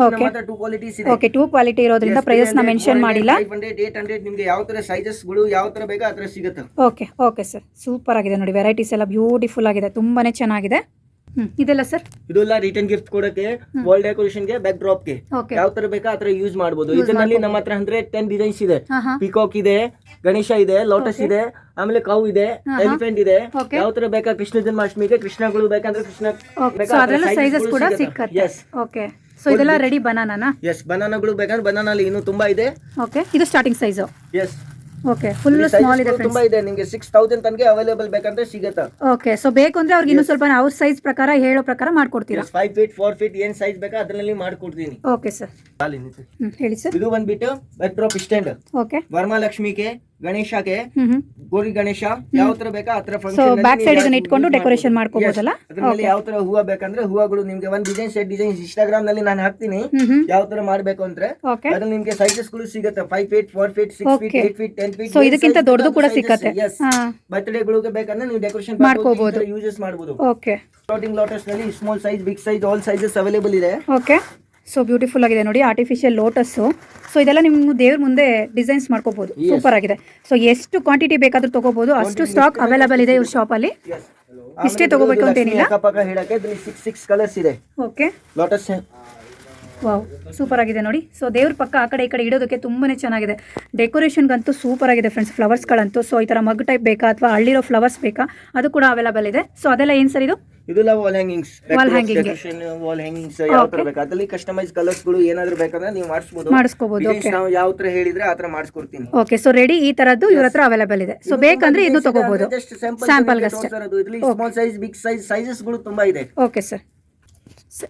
ಟೂ ಕ್ವಾಲಿಟೀಸ್ ಇದೆ. ಓಕೆ ಟೂ ಕ್ವಾಲಿಟಿ ಇರೋದ್ರಿಂದ ಪ್ರೈಸ್ನ ಮೆನ್ಷನ್ ಮಾಡಿಲ್ಲ. ಫೈವ್ ಹಂಡ್ರೆಡ್ ಏಟ್ ಹಂಡ್ರೆಡ್ ನಿಮ್ಗೆ ಯಾವ ತರ ಸೈಜಸ್ಗಳು ಯಾವ ತರ ಬೇಕಾ ಆ ತರ ಸಿಗುತ್ತೆ. Okay okay sir. ಸೂಪರ್ ಆಗಿದೆ ನೋಡಿ ವೆರೈಟೀಸ್ ಎಲ್ಲ ಬ್ಯೂಟಿಫುಲ್ ಆಗಿದೆ ತುಂಬಾನೇ ಚೆನ್ನಾಗಿದೆ. ಇದೆಲ್ಲ ಸರ್? ಇದೆಲ್ಲ ರಿಟರ್ನ್ ಗಿಫ್ಟ್ ಕೊಡಕ್ಕೆ ವಾಲ್ ಡೆಕೋರೇಷನ್ಗೆ ಬ್ಯಾಕ್ ಡ್ರಾಪ್ಗೆ ಯಾವ ತರ ಬೇಕಾ ಆತರ ತರ ಯೂಸ್ ಮಾಡಬಹುದು ಇದರಲ್ಲಿ ನಮ್ಮ ಹತ್ರ ಅಂದ್ರೆ ಟೆನ್ ಡಿಸೈನ್ಸ್ ಇದೆ. ಪಿಕಾಕ್ ಇದೆ ಗಣೇಶ ಇದೆ ಲೋಟಸ್ ಇದೆ ಆಮೇಲೆ ಕೌ ಇದೆ ಎಲಿಫೆಂಟ್ ಇದೆ. ಯಾವ ತರ ಬೇಕಾ ಕೃಷ್ಣ ಜನ್ಮಾಷ್ಟಮಿಗೆ ಕೃಷ್ಣಗಳು ಬೇಕಂದ್ರೆ ಕೃಷ್ಣ ಓಕೆ. ಸೊ ಸೈಜಸ್ ಕೂಡ ಸಿಕ್ಕತ್ತೆ. Yes okay. ಸೊ ಇದೆಲ್ಲ ರೆಡಿ ಬನಾನಾನಾ ಎಸ್ ಬನಾನಾಗಳು ಬೇಕಂದ್ರೆ ಬನಾನಲ್ಲಿ ಇನ್ನು ತುಂಬಾ ಇದೆ. ಓಕೆ. ಇದು starting size yes okay full small ಇದೆ ಫ್ರೆಂಡ್ಸ್ ತುಂಬಾ ಇದೆ ನಿಮಗೆ ಸಿಕ್ಸ್ ತೌಸಂಡ್ ತನಕ ಅವೈಲೇಬಲ್ ಬೇಕಂದ್ರೆ ಸಿಗುತ್ತೆ? ಓಕೆ ಸೊ ಬೇಕು ಅಂದ್ರೆ ಅವ್ರಿಗೆ ಇನ್ನೂ ಸ್ವಲ್ಪ ಅವ್ರ ಸೈಜ್ ಪ್ರಕಾರ ಹೇಳೋ ಪ್ರಕಾರ ಮಾಡ್ಕೊಡ್ತೀರಾ? ಫೈವ್ ಫೀಟ್ ಫೋರ್ ಫೀಟ್ ಏನ್ ಸೈಜ್ ಬೇಕಾ ಅದ್ರಲ್ಲಿ ಮಾಡ್ಕೊಡ್ತೀನಿ. ಓಕೆ ಸರ್ ಹೇಳಿ ಸರ್ ಇದು ಬಂದ್ಬಿಟ್ಟು ಡ್ರಾಪ್ ಸ್ಟ್ಯಾಂಡ್ ಓಕೆ ವರಮಹಾಲಕ್ಷ್ಮಿಗೆ ಹ್ಞೂ ಗೋರಿ ಗಣೇಶ ಯಾವ ತರ ಬೇಕಾ ಆ ತರ ಸೊ ಫಂಕ್ಷನ್ ಬ್ಯಾಕ್ ಸೈಡ್ ಇದನ್ನ ಇಟ್ಕೊಂಡು ಡೆಕೋರೇಷನ್ ಮಾಡ್ಕೋಬಹುದಲ್ಲ ಅದರಲ್ಲಿ ಯಾವ ತರ ಹೂವ ಬೇಕಂದ್ರೆ ಹೂವಗಳು ನಿಮ್ಗೆ ಒಂದು ಡಿಸೈನ್ ಸೆಟ್ ಡಿಸೈನ್ ಇನ್ಸ್ಟಾಗ್ರಾಮ್ನಲ್ಲಿ ನಾನು ಹಾಕ್ತೀನಿ. ಯಾವ ತರ ಮಾಡ್ಬೇಕು ಅಂದ್ರೆ ಅದರಲ್ಲಿ ನಿಮ್ಗೆ ಸೈಜಸ್ಗಳು ಸಿಗುತ್ತೆ. Five feet four feet six feet. Eight feet ten feet so ಇದಕ್ಕಿಂತ ದೊಡ್ಡದು ಕೂಡ ಸಿಗುತ್ತೆ. ಬರ್ತ್ಡೇ ಗಳಿಗೆ ಬೇಕಂದ್ರೆ ನೀವು ಡೆಕೋರೇಷನ್ ಮಾಡ್ಕೋಬಹುದು ಯೂಸಸ್ ಮಾಡಬಹುದು okay floating ಲೋಟಸ್ನಲ್ಲಿ small size big size all sizes available ಇದೆ. ಓಕೆ ಸೊ ಬ್ಯೂಟಿಫುಲ್ ಆಗಿದೆ ನೋಡಿ ಆರ್ಟಿಫಿಷಿಯಲ್ ಲೋಟಸ್ಸು ಸೊ ಇದೆಲ್ಲ ನಿಮ್ಮ ದೇವ್ರ ಮುಂದೆ ಡಿಸೈನ್ಸ್ ಮಾಡ್ಕೋಬಹುದು ಸೂಪರ್ ಆಗಿದೆ. ಸೊ ಎಷ್ಟು ಕ್ವಾಂಟಿಟಿ ಬೇಕಾದ್ರೂ ತಗೋಬಹುದು ಅಷ್ಟು ಸ್ಟಾಕ್ ಅವೈಲಬಲ್ ಇದೆ ಇವ್ರ ಶಾಪಲ್ಲಿ ಇಷ್ಟೇ ತಗೋಬೇಕು ಅಂತ ಏನಿಲ್ಲ ಅಕ್ಕಪಕ್ಕ ಹೇಳಕ್ಕೆ ಇದ್ರಲ್ಲಿ ಸಿಕ್ಸ್ ಸಿಕ್ಸ್ ಕಲರ್ಸ್ ಇದೆ. ಓಕೆ ಲೋಟಸ್ ವಾವ್ ಸೂಪರ್ ಆಗಿದೆ ನೋಡಿ. ಸೊ ದೇವ್ರ ಪಕ್ಕ ಆ ಕಡೆ ಈ ಕಡೆ ಇಡೋದಕ್ಕೆ ತುಂಬಾನೇ ಚೆನ್ನಾಗಿದೆ. ಡೆಕೋರೇಷನ್ಗಂತೂ ಸೂಪರ್ ಆಗಿದೆ ಫ್ರೆಂಡ್ಸ್ ಫ್ಲವರ್ಸ್ಗಳಂತೂ ಸೊ ಈ ಥರ ಮಗ್ ಟೈಪ್ ಬೇಕಾ ಅಥವಾ ಹಳ್ಳಿರೋ ಫ್ಲವರ್ಸ್ ಬೇಕಾ ಅದು ಕೂಡ ಅವೈಲಬಲ್ ಇದೆ. ಸೊ ಅದೆಲ್ಲ ಏನು ಸರ್ ಇದು? ಇದೆಲ್ಲ wall hangings Wall hanging. Wall hangings ಯಾವ ತರ ಬೇಕು? ಅದ್ರಲ್ಲಿ ಕಸ್ಟಮೈಸ್ ಕಲರ್ಸ್ಗಳು ಏನಾದ್ರು ಬೇಕಂದ್ರೆ ನೀವು ಮಾಡಿಸ್ಬೋದು. ಮಾಡಿಸ್ಕೋಬಹುದು Designs ನಾವು ಯಾವ ತರ ಹೇಳಿದ್ರೆ ಆ ತರ ಮಾಡಿಸ್ಕೊಡ್ತೀನಿ. ಓಕೆ ಸೊ ರೆಡಿ ಈ ತರದ್ದು ಇವ್ರ ಹತ್ರ ಅವೈಲೇಬಲ್ ಇದೆ. ಸೊ ಬೇಕಂದ್ರೆ ಇದು ತಗೋಬಹುದು just sample sample small size big size ಸೈಜಸ್ಗಳು ತುಂಬಾ ಇದೆ. ಓಕೆ ಸರ್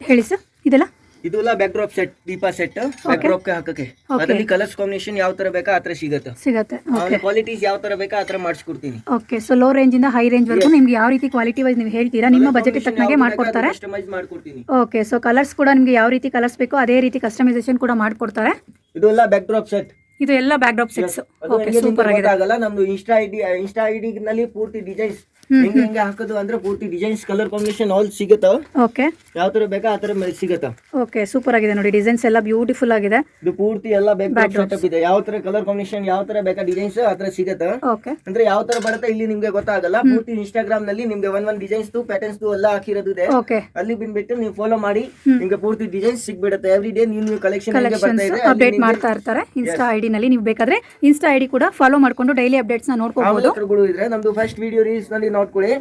ಹೇಳಿ ಸರ್ ಇದೆಲ್ಲ? ಇದೆಲ್ಲ ಬ್ಯಾಕ್ ಡ್ರಾಪ್ ಸೆಟ್ ದೀಪ ಸೆಟ್ ಬ್ಯಾಕ್ ಡ್ರಾಪ್ ಹಾಕಕ್ಕೆ. ಅದರಲ್ಲಿ ಕಲರ್ಸ್ ಕಾಂಬಿನೇಷನ್ ಯಾವ ತರ ಬೇಕಾ ಆ ತರ ಸಿಗುತ್ತೆ. ಸಿಗತ್ತೆ. ಓಕೆ ಕ್ವಾಲಿಟೀಸ್ ಯಾವ ತರ ಬೇಕಾ ಆ ತರ ಮಾಡಿಸ್ಕೊಡ್ತೀನಿ. ಓಕೆ ಸೊ ಲೋ ರೇಂಜ್ ಇಂದ ಹೈ ರೇಂಜ್ ವರೆಗೂ ನಿಮಗೆ ಯಾವ ರೀತಿ ಕ್ವಾಲಿಟಿ ವೈಸ್ ನೀವು ಹೇಳ್ತೀರಾ? ನಿಮ್ಮ ಬಜೆಟ್ ತಕ್ಕನಾಗೆ ಮಾಡ್ಕೊಡ್ತಾರೆ. ಕಸ್ಟಮೈಸ್ ಮಾಡ್ಕೊಡ್ತೀನಿ. ಓಕೆ ಸೊ ಕಲರ್ಸ್ ಕೂಡ ನಿಮಗೆ ಯಾವ ರೀತಿ ಕಲರ್ಸ್ ಬೇಕೋ ಅದೇ ರೀತಿ ಕಸ್ಟಮೈಸೇಷನ್ ಕೂಡ ಮಾಡ್ಕೊಡ್ತಾರೆ. ಇದೆಲ್ಲ ಬ್ಯಾಕ್ ಡ್ರಾಪ್ ಸೆಟ್ ಇದು ಎಲ್ಲ backdrop sets okay super ಆಗಿದೆ. ಆಗಲ್ಲ ನಮ್ದು ಇನ್ಸ್ಟಾ ಐಡಿ ಇನ್ಸ್ಟಾ ಐಡಿ ನಲ್ಲಿ ಪೂರ್ತಿ ಡಿಸೈನ್ಸ್ ಹೆಂಗೆ ಹೆಂಗೆ ಹಾಕೋದು ಅಂದ್ರೆ ಪೂರ್ತಿ ಡಿಸೈನ್ಸ್ ಕಲರ್ ಕಾಂಬಿನೇಷನ್ ಆಲ್ ಸಿಗುತ್ತ ಓಕೆ ಯಾವ ತರ ಬೇಕಾ ಆ ತರ ಸಿಗುತ್ತ? ಓಕೆ ಸೂಪರ್ ಆಗಿದೆ ನೋಡಿ ಡಿಸೈನ್ಸ್ ಎಲ್ಲ ಬ್ಯೂಟಿಫುಲ್ ಆಗಿದೆ. ಇದು ಪೂರ್ತಿ ಎಲ್ಲ ಬ್ಯಾಕ್ ಡ್ರಾಪ್ ಸೆಟಪ್ ಇದೆ. ಯಾವ ತರ ಕಲರ್ ಕಾಂಬಿನೇಷನ್ ಯಾವ ತರ ಬೇಕಾ ಡಿಸೈನ್ಸ್ ಆ ತರ ಸಿಗುತ್ತ? ಓಕೆ ಅಂದ್ರೆ ಯಾವ ತರ ಬರುತ್ತೆ ಇಲ್ಲಿ ನಿಮಗೆ ಗೊತ್ತಾಗಲ್ಲ. ಪೂರ್ತಿ ಇನ್ಸ್ಟಾಗ್ರಾಮ್ನಲ್ಲಿ ನಿಮಗೆ ಒನ್ ಒನ್ ಡಿಸೈನ್ಸ್ ಪ್ಯಾಟರ್ನ್ಸ್ ಎಲ್ಲ ಹಾಕಿರೋದು ಇದೆ. ಓಕೆ ಅಲ್ಲಿ ಬಂದ್ಬಿಟ್ಟು ನೀವು ಫಾಲೋ ಮಾಡಿ ನಿಮಗೆ ಪೂರ್ತಿ ಡಿಸೈನ್ಸ್ ಸಿಗ್ಬಿಡುತ್ತೆ. ಎವ್ರಿ ಡೇ ನೀವು ನೀವು ಕಲೆಕ್ಷನ್ ಬರ್ತಾ ಇದೆ ಅಪ್ಡೇಟ್ ಮಾಡ್ತಾ ಇರ್ತಾರೆ ಇನ್ಸ್ಟಾ ಐಡಿ ನಲ್ಲಿ ನೀವು ಬೇಕಾದ್ರೆ ಇನ್ಸ್ಟಾ ಐಡಿ ಕೂಡ ಫಾಲೋ ಮಾಡ್ಕೊಂಡು ಡೈಲಿ ಅಪ್ಡೇಟ್ಸ್ನ ನೋಡ್ಕೋಬಹುದು ಇದ್ರೆ ನಮ್ದು ಫಸ್ಟ್ ವಿಡಿಯೋ ರೀಲ್ಸ್ನಲ್ಲಿ ನೋಡ್ಕೊಳ್ಳಿ.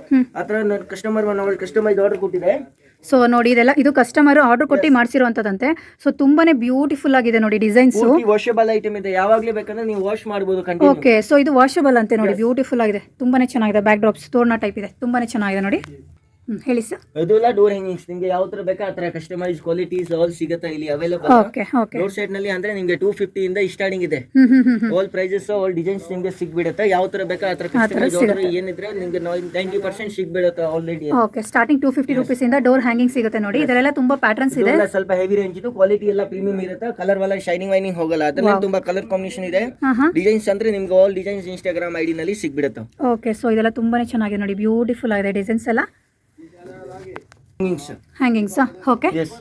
ಆತರ ಕಸ್ಟಮರ್ ಕಸ್ಟಮೈಸ್ ಆರ್ಡರ್ ಕೊಟ್ಟಿದೆ. ಸೊ ನೋಡಿ ಇದೆಲ್ಲ ಇದು ಕಸ್ಟಮರ್ ಆರ್ಡರ್ ಕೊಟ್ಟು ಮಾಡಿಸಿರುವಂತದಂತೆ ಸೊ ತುಂಬಾನೇ ಬ್ಯೂಟಿಫುಲ್ ಆಗಿದೆ ನೋಡಿ ಡಿಸೈನ್ಸ್ ವಾಷಬಲ್ ಐಟಮ್ ಇದೆ. ಯಾವಾಗ್ಲೂ ಬೇಕಂದ್ರೆ ನೀವು ವಾಶ್ ಮಾಡಬಹುದು ಓಕೆ ಸೊ ಇದು ವಾಷಬಲ್ ಅಂತೆ ನೋಡಿ ಬ್ಯೂಟಿಫುಲ್ ಆಗಿದೆ. ತುಂಬಾನೇ ಚೆನ್ನಾಗಿದೆ ಬ್ಯಾಕ್ ಡ್ರಾಪ್ಸ್ ತೋರ್ಣ ಟೈಪ್ ಇದೆ. ತುಂಬಾನೇ ಚೆನ್ನಾಗಿದೆ ನೋಡಿ. ಹೇಳಿ ಸರ್ ಅದೆಲ್ಲ ಡೋರ್ ಹ್ಯಾಂಗಿಂಗ್ಸ್ ನಿಮಗೆ ಯಾವ ತರ ಬೇಕಾ ಆ ತರ ಕಸ್ಟಮೈಸ್ ಕ್ವಾಲಿಟೀಸ್ ಆಲ್ ಸಿಗುತ್ತೆ ಇಲ್ಲಿ ಅವೈಲೇಬಲ್ ಓಕೆ ಓಕೆ ರೋಡ್ ಸೈಡ್ನಲ್ಲಿ ಅಂದ್ರೆ ನಿಮಗೆ ಟೂ ಫಿಫ್ಟಿ ಇಂದ ಸ್ಟಾರ್ಟಿಂಗ್ ಇದೆ. ಆಲ್ ಪ್ರೈಸಸ್ ಆಲ್ ಡಿಸೈನ್ಸ್ ನಿಮಗೆ ಸಿಗ್ಬಿಡುತ್ತೆ? ಯಾವ ತರ ಬೇಕಾ ಆ ತರ ಕಸ್ಟಮೈಸ್ ಆರ್ಡರ್ ಏನಿದ್ರೆ ನಿಮಗೆ ninety percent ಸಿಗ್ಬಿಡುತ್ತೆ already okay starting two fifty rupees ಇಂದ ಡೋರ್ ಹ್ಯಾಂಗಿಂಗ್ ಸಿಗುತ್ತೆ ನೋಡಿ. ಇದರೆಲ್ಲ ತುಂಬಾ ಪ್ಯಾಟರ್ನ್ಸ್ ಇದೆ. ಇದೆಲ್ಲ ಸ್ವಲ್ಪ ಹೆವಿ ರೇಂಜ್ ಇದು. ಕ್ವಾಲಿಟಿ ಎಲ್ಲ ಪ್ರೀಮಿಯಂ ಇರುತ್ತೆ? ಕಲರ್ ವಲ್ಲ ಶೈನಿಂಗ್ ವೈನಿಂಗ್ ಹೋಗಲ್ಲ. ಅದರಲ್ಲಿ ತುಂಬಾ ಕಲರ್ ಕಾಂಬಿನೇಷನ್ ಇದೆ. ಡಿಸೈನ್ಸ್ ಅಂದ್ರೆ ನಿಮಗೆ ಆಲ್ ಡಿಸೈನ್ಸ್ ಇನ್ಸ್ಟಾಗ್ರಾಮ್ ಐಡಿ ನಲ್ಲಿ ಸಿಗ್ಬಿಡುತ್ತೆ? ಓಕೆ ಸೊ ಇದೆಲ್ಲ ತುಂಬಾನೇ ಚೆನ್ನಾಗಿದೆ ನೋಡಿ. ಬ್ಯೂಟಿಫುಲ್ ಆಗಿದೆ ಡಿಸೈನ್ಸ್ ಎಲ್ಲ. ಹ್ಯಾಂಗಿಂಗ್ಸ್ ಓಕೆ ಎಸ್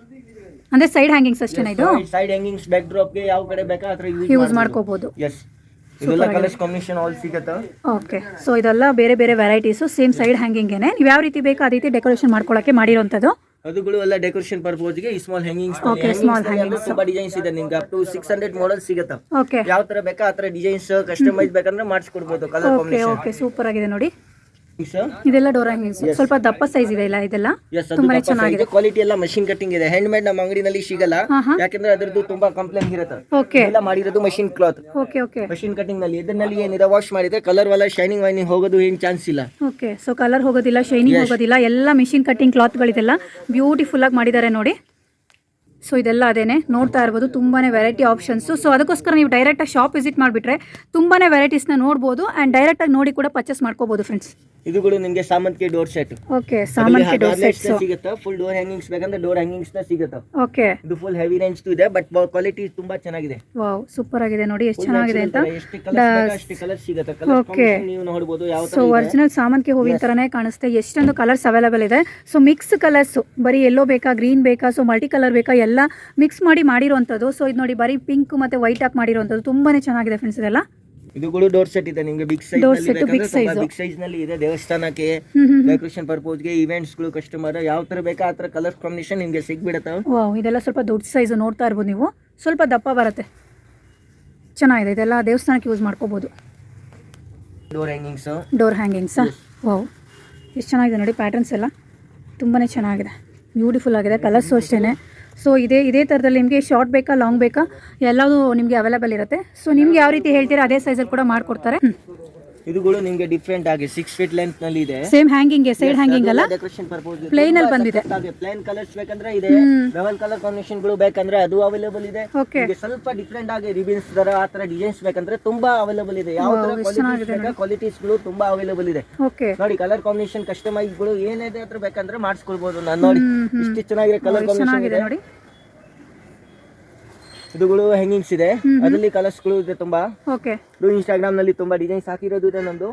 ಅಂದ್ರೆ ಸೈಡ್ ಹ್ಯಾಂಗಿಂಗ್ಸ್ ಅಷ್ಟೇನಾ ಇದು? ಸೈಡ್ ಹ್ಯಾಂಗಿಂಗ್ಸ್ ಬ್ಯಾಕ್ ಡ್ರಾಪ್ಗೆ ಯಾವ ಕಡೆ ಬೇಕಾ ಯೂಸ್ ಮಾಡ್ಕೋಬಹುದು ಎಸ್ ಇದೆಲ್ಲ ಕಲರ್ಸ್ ಕಾಂಬಿನೇಷನ್ ಆಲ್ ಸಿಗುತ್ತೆ? ಓಕೆ ಸೊ ಇದೆಲ್ಲ ಬೇರೆ ಬೇರೆ ವೆರೈಟೀಸ್ ಸೇಮ್ ಸೈಡ್ ಹ್ಯಾಂಗಿಂಗೇನೆ ನೀವು ಯಾವ ರೀತಿ ಬೇಕು ಆ ರೀತಿ ಡೆಕೋರೇಷನ್ ಮಾಡ್ಕೊಳ್ಳೋಕೆ ಮಾಡಿರೋಂಥದ್ದು? ಅದುಗಳು ಎಲ್ಲ ಡೆಕೋರೇಷನ್ ಪರ್ಪೋಸ್ಗೆ ಈ small hangings okay small hangings ತುಂಬಾ ಡಿಸೈನ್ಸ್ ಇದೆ ನಿಮ್ಗೆ up to six hundred model ಸಿಗುತ್ತೆ? ಓಕೆ ಯಾವ ತರ ಬೇಕಾ ಆ ತರ ಡಿಸೈನ್ಸ್ ಕಸ್ಟಮೈಸ್ ಬೇಕಂದ್ರೆ ಮಾಡಿಸ್ಕೊಡ್ಬೋದು colour okay combination okay super ಆಗಿದೆ ನೋಡಿ. ಇದೆಲ್ಲ ಡೋರ್ ಹ್ಯಾಂಗಿಂಗ್ಸ್ ಸ್ವಲ್ಪ ದಪ್ಪ ಸೈಜ್ ಇದೆ ಇಲ್ಲ ಇದೆಲ್ಲ? ಎಸ್ ಅದು ತುಂಬಾನೇ ಚೆನ್ನಾಗಿದೆ. ಕ್ವಾಲಿಟಿ ಎಲ್ಲ ಮಷಿನ್ ಕಟ್ಟಿಂಗ್ ಇದೆ. ಹ್ಯಾಂಡ್ ಮೇಡ್ ನಮ್ಮ ಅಂಗಡಿನಲ್ಲಿ ಸಿಗಲ್ಲ. ಯಾಕಂದ್ರೆ ಅದ್ರದ್ದು ತುಂಬಾ ಕಂಪ್ಲೇಂಟ್ ಇರುತ್ತೆ. ಓಕೆ ಎಲ್ಲ ಮಾಡಿರೋದು machine cloth okay okay machine ಕಟಿಂಗ್ನಲ್ಲಿ ಇದರಲ್ಲಿ ಏನಿದೆ? ವಾಶ್ ಮಾಡಿದ್ರೆ ಕಲರ್ ವಲ್ಲ ಶೈನಿಂಗ್ ವೈನಿಂಗ್ ಹೋಗೋದು ಏನ್ ಚಾನ್ಸ್ ಇಲ್ಲ. ಓಕೆ ಸೊ ಕಲರ್ ಹೋಗೋದಿಲ್ಲ ಶೈನಿಂಗ್ ಹೋಗೋದಿಲ್ಲ ಎಲ್ಲ ಮಿಷಿನ್ ಕಟ್ಟಿಂಗ್ ಕ್ಲಾತ್ಗಳಿದೆಲ್ಲ ಬ್ಯೂಟಿಫುಲ್ ಆಗಿ ಮಾಡಿದ್ದಾರೆ ನೋಡಿ. ಸೊ ಇದೆಲ್ಲ ಅದೇನೆ. ನೋಡ್ತಾ ಇರ್ಬೋದು ತುಂಬಾನೇ ವೆರೈಟಿ ಆಪ್ಷನ್ಸು ಸೊ ಅದಕ್ಕೋಸ್ಕರ ನೀವು ಡೈರೆಕ್ಟ್ ಆಗಿ ಶಾಪ್ ವಿಸಿಟ್ ಮಾಡಿಬಿಟ್ರೆ ತುಂಬಾನೇ ವೆರೈಟೀಸ್ನ ನೋಡ್ಬೋದು ಆ್ಯಂಡ್ ಡೈರೆಕ್ಟಾಗಿ ನೋಡಿ ಕೂಡ ಪರ್ಚೇಸ್ ಮಾಡ್ಕೋಬೋದು ಫ್ರೆಂಡ್ಸ್ ಇದುಗಳು ನಿಮ್ಗೆ ಸಾಮಂತಿಗೆ ಡೋರ್ ಸೆಟ್ ಓಕೆ ಸಾಮಂತಿಗೆ ಡೋರ್ ಸೆಟ್ಸ್ ಸಿಗುತ್ತೆ? ಫುಲ್ ಡೋರ್ ಹ್ಯಾಂಗಿಂಗ್ಸ್ ಬೇಕಂದ್ರೆ ಡೋರ್ ಹ್ಯಾಂಗಿಂಗ್ಸ್ ಸಿಗುತ್ತೆ? ಓಕೆ ಇದು ಫುಲ್ ಹೆವಿ ರೇಂಜ್ ಇದೆ ಬಟ್ ಕ್ವಾಲಿಟಿ ತುಂಬಾ ಚೆನ್ನಾಗಿದೆ. ವಾವ್ ಸೂಪರ್ ಆಗಿದೆ ನೋಡಿ ಎಷ್ಟು ಚೆನ್ನಾಗಿದೆ ಅಂತ. ಎಷ್ಟು ಕಲರ್ ಅಷ್ಟು ಕಲರ್ ಸಿಗುತ್ತೆ? ಕಲರ್. ನೀವು ನೋಡಬಹುದು ಯಾವ ತರ ಸೋ ಒರಿಜಿನಲ್ ಸಾಮಂತಿಗೆ ಹೂವಿನ ತರನೇ ಕಾಣಿಸುತ್ತೆ ಎಷ್ಟೊಂದು ಕಲರ್ಸ್ ಅವೈಲೇಬಲ್ ಇದೆ. ಸೊ ಮಿಕ್ಸ್ ಕಲರ್ಸ್ ಬರೀ ಎಲ್ಲೋ ಬೇಕಾ ಗ್ರೀನ್ ಬೇಕಾ ಸೊ ಮಲ್ಟಿ ಕಲರ್ ಬೇಕಾ ಎಲ್ಲ ಮಿಕ್ಸ್ ಮಾಡಿ ಮಾಡಿರುವಂತದ್ದು. ಸೊ ಇದು ನೋಡಿ ಬರೀ ಪಿಂಕ್ ಮತ್ತೆ ವೈಟ್ ಹಾಕಿ ಮಾಡಿರುವಂತದ್ದು. ತುಂಬಾನೇ ಚೆನ್ನಾಗಿದೆ ಫ್ರೆಂಡ್ಸ್ ಇದೆಲ್ಲ. ಇದುಗಳು ಡೋರ್ ಸೆಟ್ ಇದೆ ನಿಮ್ಗೆ ಬಿಗ್ ಸೈಜ್ Door ನಲ್ಲಿ set, big size. ಬಿಗ್ ಸೈಜ್ನಲ್ಲಿ ಇದೆ. ದೇವಸ್ಥಾನಕ್ಕೆ ಡೆಕೋರೇಷನ್ ಪರ್ಪೋಸ್ಗೆ ಇವೆಂಟ್ಸ್ಗಳು ಕಸ್ಟಮರ್ ಯಾವ ತರ ಬೇಕಾ ಆ ತರ ಕಲರ್ ಕಾಂಬಿನೇಷನ್ ನಿಮ್ಗೆ ಸಿಗ್ಬಿಡತ್ತೆ. ವಾವ್ ಇದೆಲ್ಲ ಸ್ವಲ್ಪ ದೊಡ್ಡ ಸೈಜು ನೋಡ್ತಾ ಇರ್ಬೋದು ನೀವು. ಸ್ವಲ್ಪ ದಪ್ಪ ಬರುತ್ತೆ. ಚೆನ್ನಾಗಿದೆ ಇದೆಲ್ಲ ದೇವಸ್ಥಾನಕ್ಕೆ ಯೂಸ್ ಮಾಡ್ಕೋಬೋದು. Door hangings door hangings wow ಎಷ್ಟು ಚೆನ್ನಾಗಿದೆ ನೋಡಿ ಪ್ಯಾಟರ್ನ್ಸ್ ಎಲ್ಲ. ತುಂಬಾನೇ ಚೆನ್ನಾಗಿದೆ. ಬ್ಯೂಟಿಫುಲ್ ಆಗಿದೆ ಕಲರ್ಸು ಅಷ್ಟೇ ಸೊ ಇದೇ ಇದೇ ಥರದಲ್ಲಿ ನಿಮಗೆ ಶಾರ್ಟ್ ಬೇಕಾ ಲಾಂಗ್ ಬೇಕಾ ಎಲ್ಲವೂ ನಿಮಗೆ ಅವೈಲೇಬಲ್ ಇರುತ್ತೆ. ಸೊ ನಿಮ್ಗೆ ಯಾವ ರೀತಿ ಹೇಳ್ತೀರಾ, ಅದೇ ಸೈಜಲ್ಲಿ ಕೂಡ ಮಾಡಿಕೊಡ್ತಾರೆ. ಇದುಗಳು ನಿಮಗೆ ಡಿಫ್ರೆಂಟ್ ಆಗಿ ಸಿಕ್ಸ್ ಫೀಟ್ ಲೆಂತ್ನಲ್ಲಿ ಇದೆ. ಸೇಮ್ ಹ್ಯಾಂಗಿಂಗ್ ಸೈಡ್ ಹ್ಯಾಂಗಿಂಗ್ ಅಲ್ಲ? ಡೆಕೋರೇಷನ್ ಪರ್ಪೋಸ್ ಪ್ಲೇನ್ ಅಲ್ಲಿ ಬಂದಿದೆ. ಪ್ಲೇನ್ ಕಲರ್ಸ್ ಬೇಕಂದ್ರೆ ಇದೆ. ಡಬಲ್ ಕಲರ್ ಕಾಂಬಿನೇಷನ್ಗಳು ಬೇಕಂದ್ರೆ ಅದು ಅವೈಲೇಬಲ್ ಇದೆ. ಓಕೆ ನಿಮ್ಗೆ ಸ್ವಲ್ಪ ಡಿಫ್ರೆಂಟ್ ಆಗಿ ರಿಬನ್ಸ್ ತರ ಆ ತರ ಡಿಸೈನ್ಸ್ ಬೇಕಂದ್ರೆ ತುಂಬಾ ಅವೈಲೇಬಲ್ ಇದೆ. ಯಾವ ತರ ಕ್ವಾಲಿಟೀಸ್ಗಳು ತುಂಬಾ ಅವೈಲೇಬಲ್ ಇದೆ. ಓಕೆ ನೋಡಿ ಕಲರ್ ಕಾಂಬಿನೇಷನ್ ಕಸ್ಟಮೈಸ್ಗಳು ಏನಿದೆ ಹತ್ರ ಬೇಕಂದ್ರೆ ಮಾಡಿಸ್ಕೊಳ್ಬಹುದು ನಾನು ನೋಡಿ. ಇಷ್ಟು ಚೆನ್ನಾಗಿದೆ ಕಲರ್ ಕಾಂಬಿನೇಷನ್ ಇದೆ. ನೋಡಿ. ಇದುಗಳು ಹ್ಯಾಂಗಿಂಗ್ಸ್ ಇದೆ. ಅದರಲ್ಲಿ ಕಲರ್ಸ್ಗಳು ಇದೆ ತುಂಬಾ. ಓಕೆ ಇದು ಇನ್ಸ್ಟಾಗ್ರಾಮ್ನಲ್ಲಿ ತುಂಬಾ ಡಿಸೈನ್ಸ್ ಹಾಕಿರೋದು ಇದೆ ನಂದು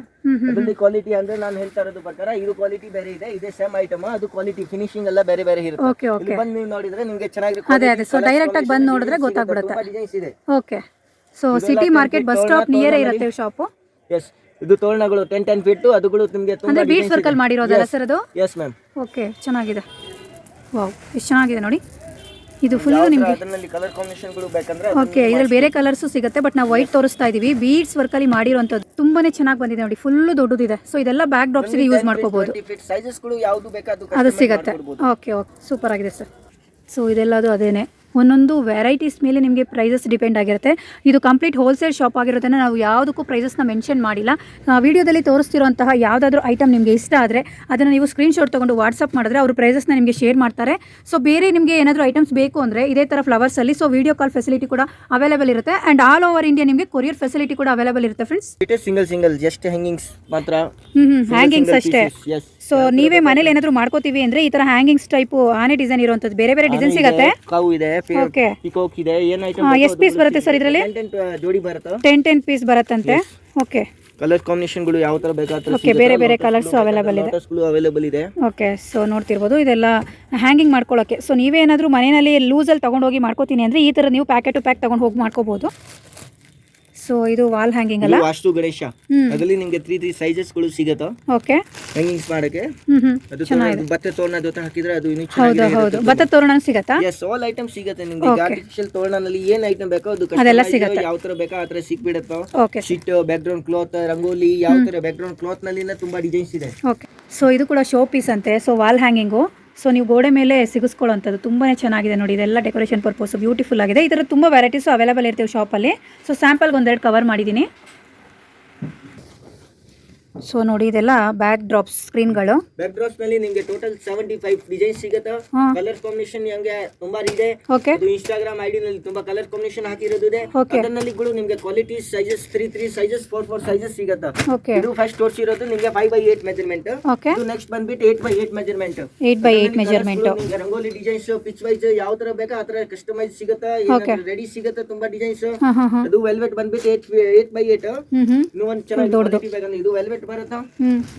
ಅದರಲ್ಲಿ ಕ್ವಾಲಿಟಿ ಅಂದ್ರೆ ನಾನು ಹೇಳ್ತಾ ಇರೋದು ಪ್ರಕಾರ ಇದು ಕ್ವಾಲಿಟಿ ಬೇರೆ ಇದೆ ಇದೆ ಸೇಮ್ ಐಟಮ್ ಅದು ಕ್ವಾಲಿಟಿ ಫಿನಿಶಿಂಗ್ ಎಲ್ಲ ಬೇರೆ ಬೇರೆ ಇರುತ್ತೆ. ಓಕೆ ಓಕೆ ಇಲ್ಲಿ ಬಂದು ನೀವು ನೋಡಿದ್ರೆ ನಿಮಗೆ ಚೆನ್ನಾಗಿರುತ್ತೆ. ಅದೇ ಅದೇ. ಸೊ ಡೈರೆಕ್ಟ್ ಆಗಿ ಬಂದು ನೋಡಿದ್ರೆ ಗೊತ್ತಾಗ್ಬಿಡುತ್ತೆ. ಡಿಸೈನ್ಸ್ ಇದೆ. Okay so city market bus stop near ಇರುತ್ತೆ ಶಾಪ್ ಎಸ್ ಇದು ತೋರಣಗಳು ಟೆನ್ ಟೆನ್ ಫೀಟ್ ಅದುಗಳು ನಿಮಗೆ ತುಂಬಾ ಅಂದ್ರೆ ಸರ್ಕಲ್ ಮಾಡಿರೋದಲ್ಲ ಸರ್ ಅದು? ಎಸ್ ಮ್ಯಾಮ್ ಓಕೆ ಚೆನ್ನಾಗಿದೆ. ವಾವ್ ಎಷ್ಟು ಚೆನ್ನಾಗಿದೆ ನೋಡಿ. ಇದು ಫುಲ್ಲು ನಿಮಗೆ ಅದರಲ್ಲಿ ಕಲರ್ ಕಾಂಬಿನೇಷನ್ಗಳು ಬೇಕಂದ್ರೆ ಓಕೆ ಇದ್ರಲ್ಲಿ ಬೇರೆ ಕಲರ್ಸು ಸಿಗುತ್ತೆ ಬಟ್ ನಾವು ವೈಟ್ ತೋರಿಸ್ತಾ ಇದೀವಿ. ಬೀಡ್ಸ್ ವರ್ಕಲ್ಲಿ ಮಾಡಿರುವಂಥದ್ದು ತುಂಬಾನೇ ಚೆನ್ನಾಗಿ ಬಂದಿದೆ ನೋಡಿ ಫುಲ್ ದೊಡ್ಡದಿದೆ. ಸೊ ಇದೆಲ್ಲ ಬ್ಯಾಕ್ ಡ್ರಾಪ್ಸ್ಗೆ ಯೂಸ್ ಮಾಡ್ಕೋಬಹುದು ಬೇಕಾದ್ರು ಅದು ಸಿಗುತ್ತೆ. ಓಕೆ ಓಕೆ ಸೂಪರ್ ಆಗಿದೆ ಸರ್ ಸೊ ಇದೆಲ್ಲದು ಅದೇನೆ. ಒಂದೊಂದು ವೆರೈಟೀಸ್ ಮೇಲೆ ನಿಮಗೆ ಪ್ರೈಸಸ್ ಡಿಪೆಂಡ್ ಆಗಿರುತ್ತೆ. ಇದು ಕಂಪ್ಲೀಟ್ ಹೋಲ್ಸೇಲ್ ಶಾಪ್ ಆಗಿರೋದನ್ನ ನಾವು ಯಾವುದಕ್ಕೂ ಪ್ರೈಸಸ್ನ ಮೆನ್ಷನ್ ಮಾಡಿಲ್ಲ. ವಿಡಿಯೋದಲ್ಲಿ ತೋರಿಸ್ತಿರುವಂತಹ ಯಾವುದಾದ್ರೂ ಐಟಮ್ ನಿಮಗೆ ಇಷ್ಟ ಆದರೆ ಅದನ್ನು ನೀವು ಸ್ಕ್ರೀನ್ಶಾಟ್ ತೊಗೊಂಡು ವಾಟ್ಸಪ್ ಮಾಡಿದ್ರೆ ಅವರು ಪ್ರೈಸಸ್ನ ನಿಮಗೆ ಶೇರ್ ಮಾಡ್ತಾರೆ. ಸೊ ಬೇರೆ ನಿಮಗೆ ಏನಾದರೂ ಐಟಮ್ಸ್ ಬೇಕು ಅಂದರೆ ಇದೇ ಥರ ಫ್ಲವರ್ಸಲ್ಲಿ ಸೊ ವಿಡಿಯೋ ಕಾಲ್ ಫೆಸಿಲಿಟಿ ಕೂಡ ಅವೈಲೇಬಲ್ ಇರುತ್ತೆ. ಆ್ಯಂಡ್ ಆಲ್ ಓವರ್ ಇಂಡಿಯಾ ನಿಮಗೆ ಕೊರಿಯರ್ ಫೆಸಿಲಿಟಿ ಕೂಡ ಅವೈಲೇಬಲ್ ಇರುತ್ತೆ friends single single just hangings ಮಾತ್ರ. ಹ್ಞೂ ಹ್ಞೂ ಹ್ಯಾಂಗಿಂಗ್ಸ್ ಅಷ್ಟೇ. ಸೊ ನೀವೇ ಮನೇಲಿ ಏನಾದರೂ ಮಾಡ್ಕೋತೀವಿ ಅಂದರೆ ಈ ಥರ ಹ್ಯಾಂಗಿಂಗ್ಸ್ ಟೈಪ್ ಆನೆ ಡಿಸೈನ್ ಇರುವಂಥದ್ದು ಬೇರೆ ಬೇರೆ ಡಿಸೈನ್ ಸಿಗುತ್ತೆ. ಕಾವು ಇದೆ ಓಕೆ ಪಿಕೋಕ್ ಇದೆ. ಏನ್ ಐಟಮ್ ಎಷ್ಟು ಪೀಸ್ ಬರುತ್ತೆ ಸರ್ ಇದರಲ್ಲಿ? ಜೋಡಿ ಬರುತ್ತೆ? ಟೆನ್ ಟೆನ್ ಪೀಸ್ ಬರುತ್ತಂತೆ? ಓಕೆ ಕಲರ್ ಕಾಂಬಿನೇಷನ್ಗಳು ಯಾವ ತರ ಬೇಕಾದ್ರೆ ಓಕೆ ಬೇರೆ ಬೇರೆ ಕಲರ್ಸ್ ಅವೈಲೇಬಲ್ ಇದೆ. ಅವೈಲೇಬಲ್ ಇದೆ. ಓಕೆ ಸೊ ನೋಡ್ತಿರ್ಬೋದು ಇದೆಲ್ಲ ಹ್ಯಾಂಗಿಂಗ್ ಮಾಡ್ಕೊಳಕ್ಕೆ ಸೊ ನೀವೇನಾದ್ರೂ ಮನೆಯಲ್ಲಿ ಲೂಸಲ್ಲಿ ತೊಗೊಂಡೋಗಿ ಮಾಡ್ಕೋತೀನಿ ಅಂದ್ರೆ ಈ ತರ ನೀವು ಪ್ಯಾಕೆಟ್ ಟು ಪ್ಯಾಕ್ ತಗೊಂಡು ಹೋಗಿ ಮಾಡ್ಕೋಬೋದು. ಸೊ ಇದು ವಾಲ್ ಹ್ಯಾಂಗಿಂಗ್ ಅಲ್ಲ? ವಾಸ್ತು ಗಣೇಶ. ಅದರಲ್ಲಿ ನಿಮಗೆ ತ್ರೀ ತ್ರೀ ಸೈಜಸ್ಗಳು ಸಿಗತ್ತಾ? ಓಕೆ ಹ್ಯಾಂಗಿಂಗ್ಸ್ ಮಾಡಕ್ಕೆ? ಅದು ಭತ್ತ ತೋರಣ ಜೊತೆ ಹಾಕಿದ್ರೆ ಅದು ಇನ್ನೂ ಹೌದು ಹೌದು. ಭತ್ತ ತೋರಣ ಸಿಗತ್ತಾ? ಎಸ್ ಆಲ್ ಐಟಮ್ ಸಿಗತ್ತೆ ನಿಮಗೆ. ಆರ್ಟಿಫಿಷಿಯಲ್ ತೋರಣನಲ್ಲಿ ಏನ್ ಐಟಮ್ ಬೇಕೋ ಅದು ಅದೆಲ್ಲ customize ಯಾವ ತರ ಬೇಕೋ ಆ ತರ ಸಿಕ್ಬಿಡತ್ತ? Okay sheet background cloth rangoli ಯಾವ ತರ ಬ್ಯಾಕ್ ಗ್ರೌಂಡ್ ಕ್ಲಾತ್ನಲ್ಲಿ ತುಂಬಾ ಡಿಸೈನ್ಸ್ ಇದೆ. ಓಕೆ ಸೊ ಇದು ಕೂಡ ಶೋ ಪೀಸ್ ಅಂತೆ ಸೊ ವಾಲ್ ಹ್ಯಾಂಗಿಂಗು ಸೊ ನೀವು ಗೋಡೆ ಮೇಲೆ ಸಿಗಿಸ್ಕೊಳ್ಳೋಂಥದ್ದು ತುಂಬಾ ಚೆನ್ನಾಗಿದೆ ನೋಡಿ. ಇದೆಲ್ಲ ಡೆಕೋರೇಷನ್ ಪರ್ಪಸ್ ಬ್ಯೂಟಿಫುಲ್ ಆಗಿದೆ. ಈ ಥರ ತುಂಬ ವೆರೈಟೀಸು ಅವೈಲೇಬಲ್ ಇರ್ತೀವಿ ಶಾಪಲ್ಲಿ ಸೊ ಸ್ಯಾಂಪಲ್ಗೆ ಒಂದೆರಡು ಕವರ್ ಮಾಡಿದ್ದೀನಿ. ಸೊ ನೋಡಿ ಇದೆಲ್ಲ ಬ್ಯಾಕ್ ಡ್ರಾಪ್ ಸ್ಕ್ರೀನ್ಗಳು ಬ್ಯಾಕ್ ಡ್ರಾಪ್ಸ್ನಲ್ಲಿ ನಿಮಗೆ ಟೋಟಲ್ ಸೆವೆಂಟಿ ಫೈವ್ ಡಿಸೈನ್ ಸಿಗುತ್ತೆ ಕಲರ್ ಕಾಂಬಿನೇಷನ್ ಹಂಗೆ ತುಂಬಾ ಇದೆ. ಓಕೆ ಅದು ಇನ್ಸ್ಟಾಗ್ರಾಮ್ ಐಡಿ ನಲ್ಲಿ ತುಂಬಾ ಕಲರ್ ಕಾಂಬಿನೇಷನ್ ಹಾಕಿರೋದು ಇದೆ. ಅದರಲ್ಲಿ ಕೂಡ ನಿಮಗೆ quality sizes three three sizes four four sizes ಸಿಗುತ್ತೆ? ಓಕೆ ಇದು ಫಸ್ಟ್ ತೋರಿಸಿರೋದು ನಿಮಗೆ five by eight measurement okay ಇದು ನೆಕ್ಸ್ಟ್ ಬಂದ್ಬಿಟ್ಟು eight by eight measurement eight by eight measurement ನಿಮ್ಗೆ ರಂಗೋಲಿ ಡಿಸೈನ್ಸ್ ಪಿಚ್ ವೈಸ್ ಯಾವ ತರ ಬೇಕಾ ಆ ತರ ಕಸ್ಟಮೈಸ್ ಸಿಗತ್ತಾ? ರೆಡಿ ಸಿಗುತ್ತೆ ತುಂಬಾ ಡಿಸೈನ್ಸ್ ಅದು ವೆಲ್ವೆಟ್ ಬಂದ್ಬಿಟ್ಟು ಏಟ್ ಏಟ್ ಬೈ ಏಟ್ ಇನ್ನೂ ಒಂದು ಚೆನ್ನಾಗಿ ಇದು ವೆಲ್ವೆಟ್ ಬರುತ್ತಾ?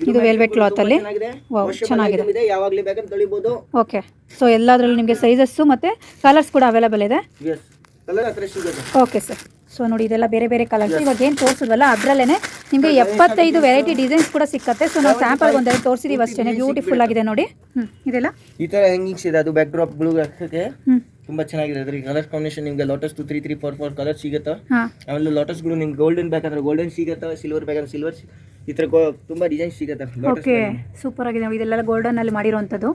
ಇದು ವೆಲ್ವೆಟ್ ಕ್ಲಾತ್ ಅಲ್ಲಿ? ಚೆನ್ನಾಗಿದೆ. ವಾವ್ Washable ಚೆನ್ನಾಗಿದೆ. ಇದೆ ಯಾವಾಗ್ಲೂ ಬೇಕಂತ ತೊಳಿಬಹುದು ಓಕೆ ಸೊ ಎಲ್ಲದರಲ್ಲೂ ನಿಮಗೆ ಸೈಜಸ್ ಮತ್ತೆ ಕಲರ್ಸ್ ಕೂಡ ಅವೈಲೇಬಲ್ ಇದೆ? ಎಸ್ ಕಲರ್ ಹತ್ರ ಸಿಗುತ್ತೆ ಓಕೆ ಸರ್ ಸೊ ನೋಡಿ ಇದೆಲ್ಲ ಬೇರೆ ಬೇರೆ ಕಲರ್ಸ್ ಇವಾಗ ಏನು ತೋರಿಸಿದ್ವಲ್ಲ ಅದರಲ್ಲೇ ನಿಮಗೆ ಎಪ್ಪತ್ತೈದು ವೆರೈಟಿ ಡಿಸೈನ್ಸ್ ಕೂಡ ಸಿಕ್ಕತ್ತೆ. ಸೊ ನಾವು ಸ್ಯಾಂಪಲ್ ಒಂದೆರಡು ತೋರಿಸಿದೀವಿ ಅಷ್ಟೇ ಬ್ಯೂಟಿಫುಲ್ ಆಗಿದೆ ನೋಡಿ. ಹ್ಮ್ ಇದೆಲ್ಲ? ಈ ತರ ಹೆಂಗಿಂಗ್ಸ್ ಇದೆ ಅದು ಬ್ಯಾಕ್ ಡ್ರಾಪ್ಗಳು ಹಾಕಕ್ಕೆ ತುಂಬಾ ಚೆನ್ನಾಗಿದೆ. ಕಲರ್ ಕಾಂಬಿನೇಷನ್ ನಿಮ್ಗೆ lotus to three three four four colour ಸಿಗುತ್ತೆ? ಆಮೇಲೆ ಲೋಟಸ್ಗಳು ನಿಮ್ಗೆ ಗೋಲ್ಡನ್ ಬೇಕಂದ್ರೆ ಗೋಲ್ಡನ್ ಸಿಗುತ್ತೆ ಸಿಲ್ವರ್ ಬೇಕಂದ್ರೆ ಸಿಲ್ವರ್ ಈ ತರ ತುಂಬಾ ಡಿಸೈನ್ ಸಿಗತ್ತೆ ಓಕೆ ಸೂಪರ್ ಆಗಿದೆ. ಇದೆಲ್ಲ ಗೋಲ್ಡನ್ ಅಲ್ಲಿ ಮಾಡಿರುವಂತದ್ದು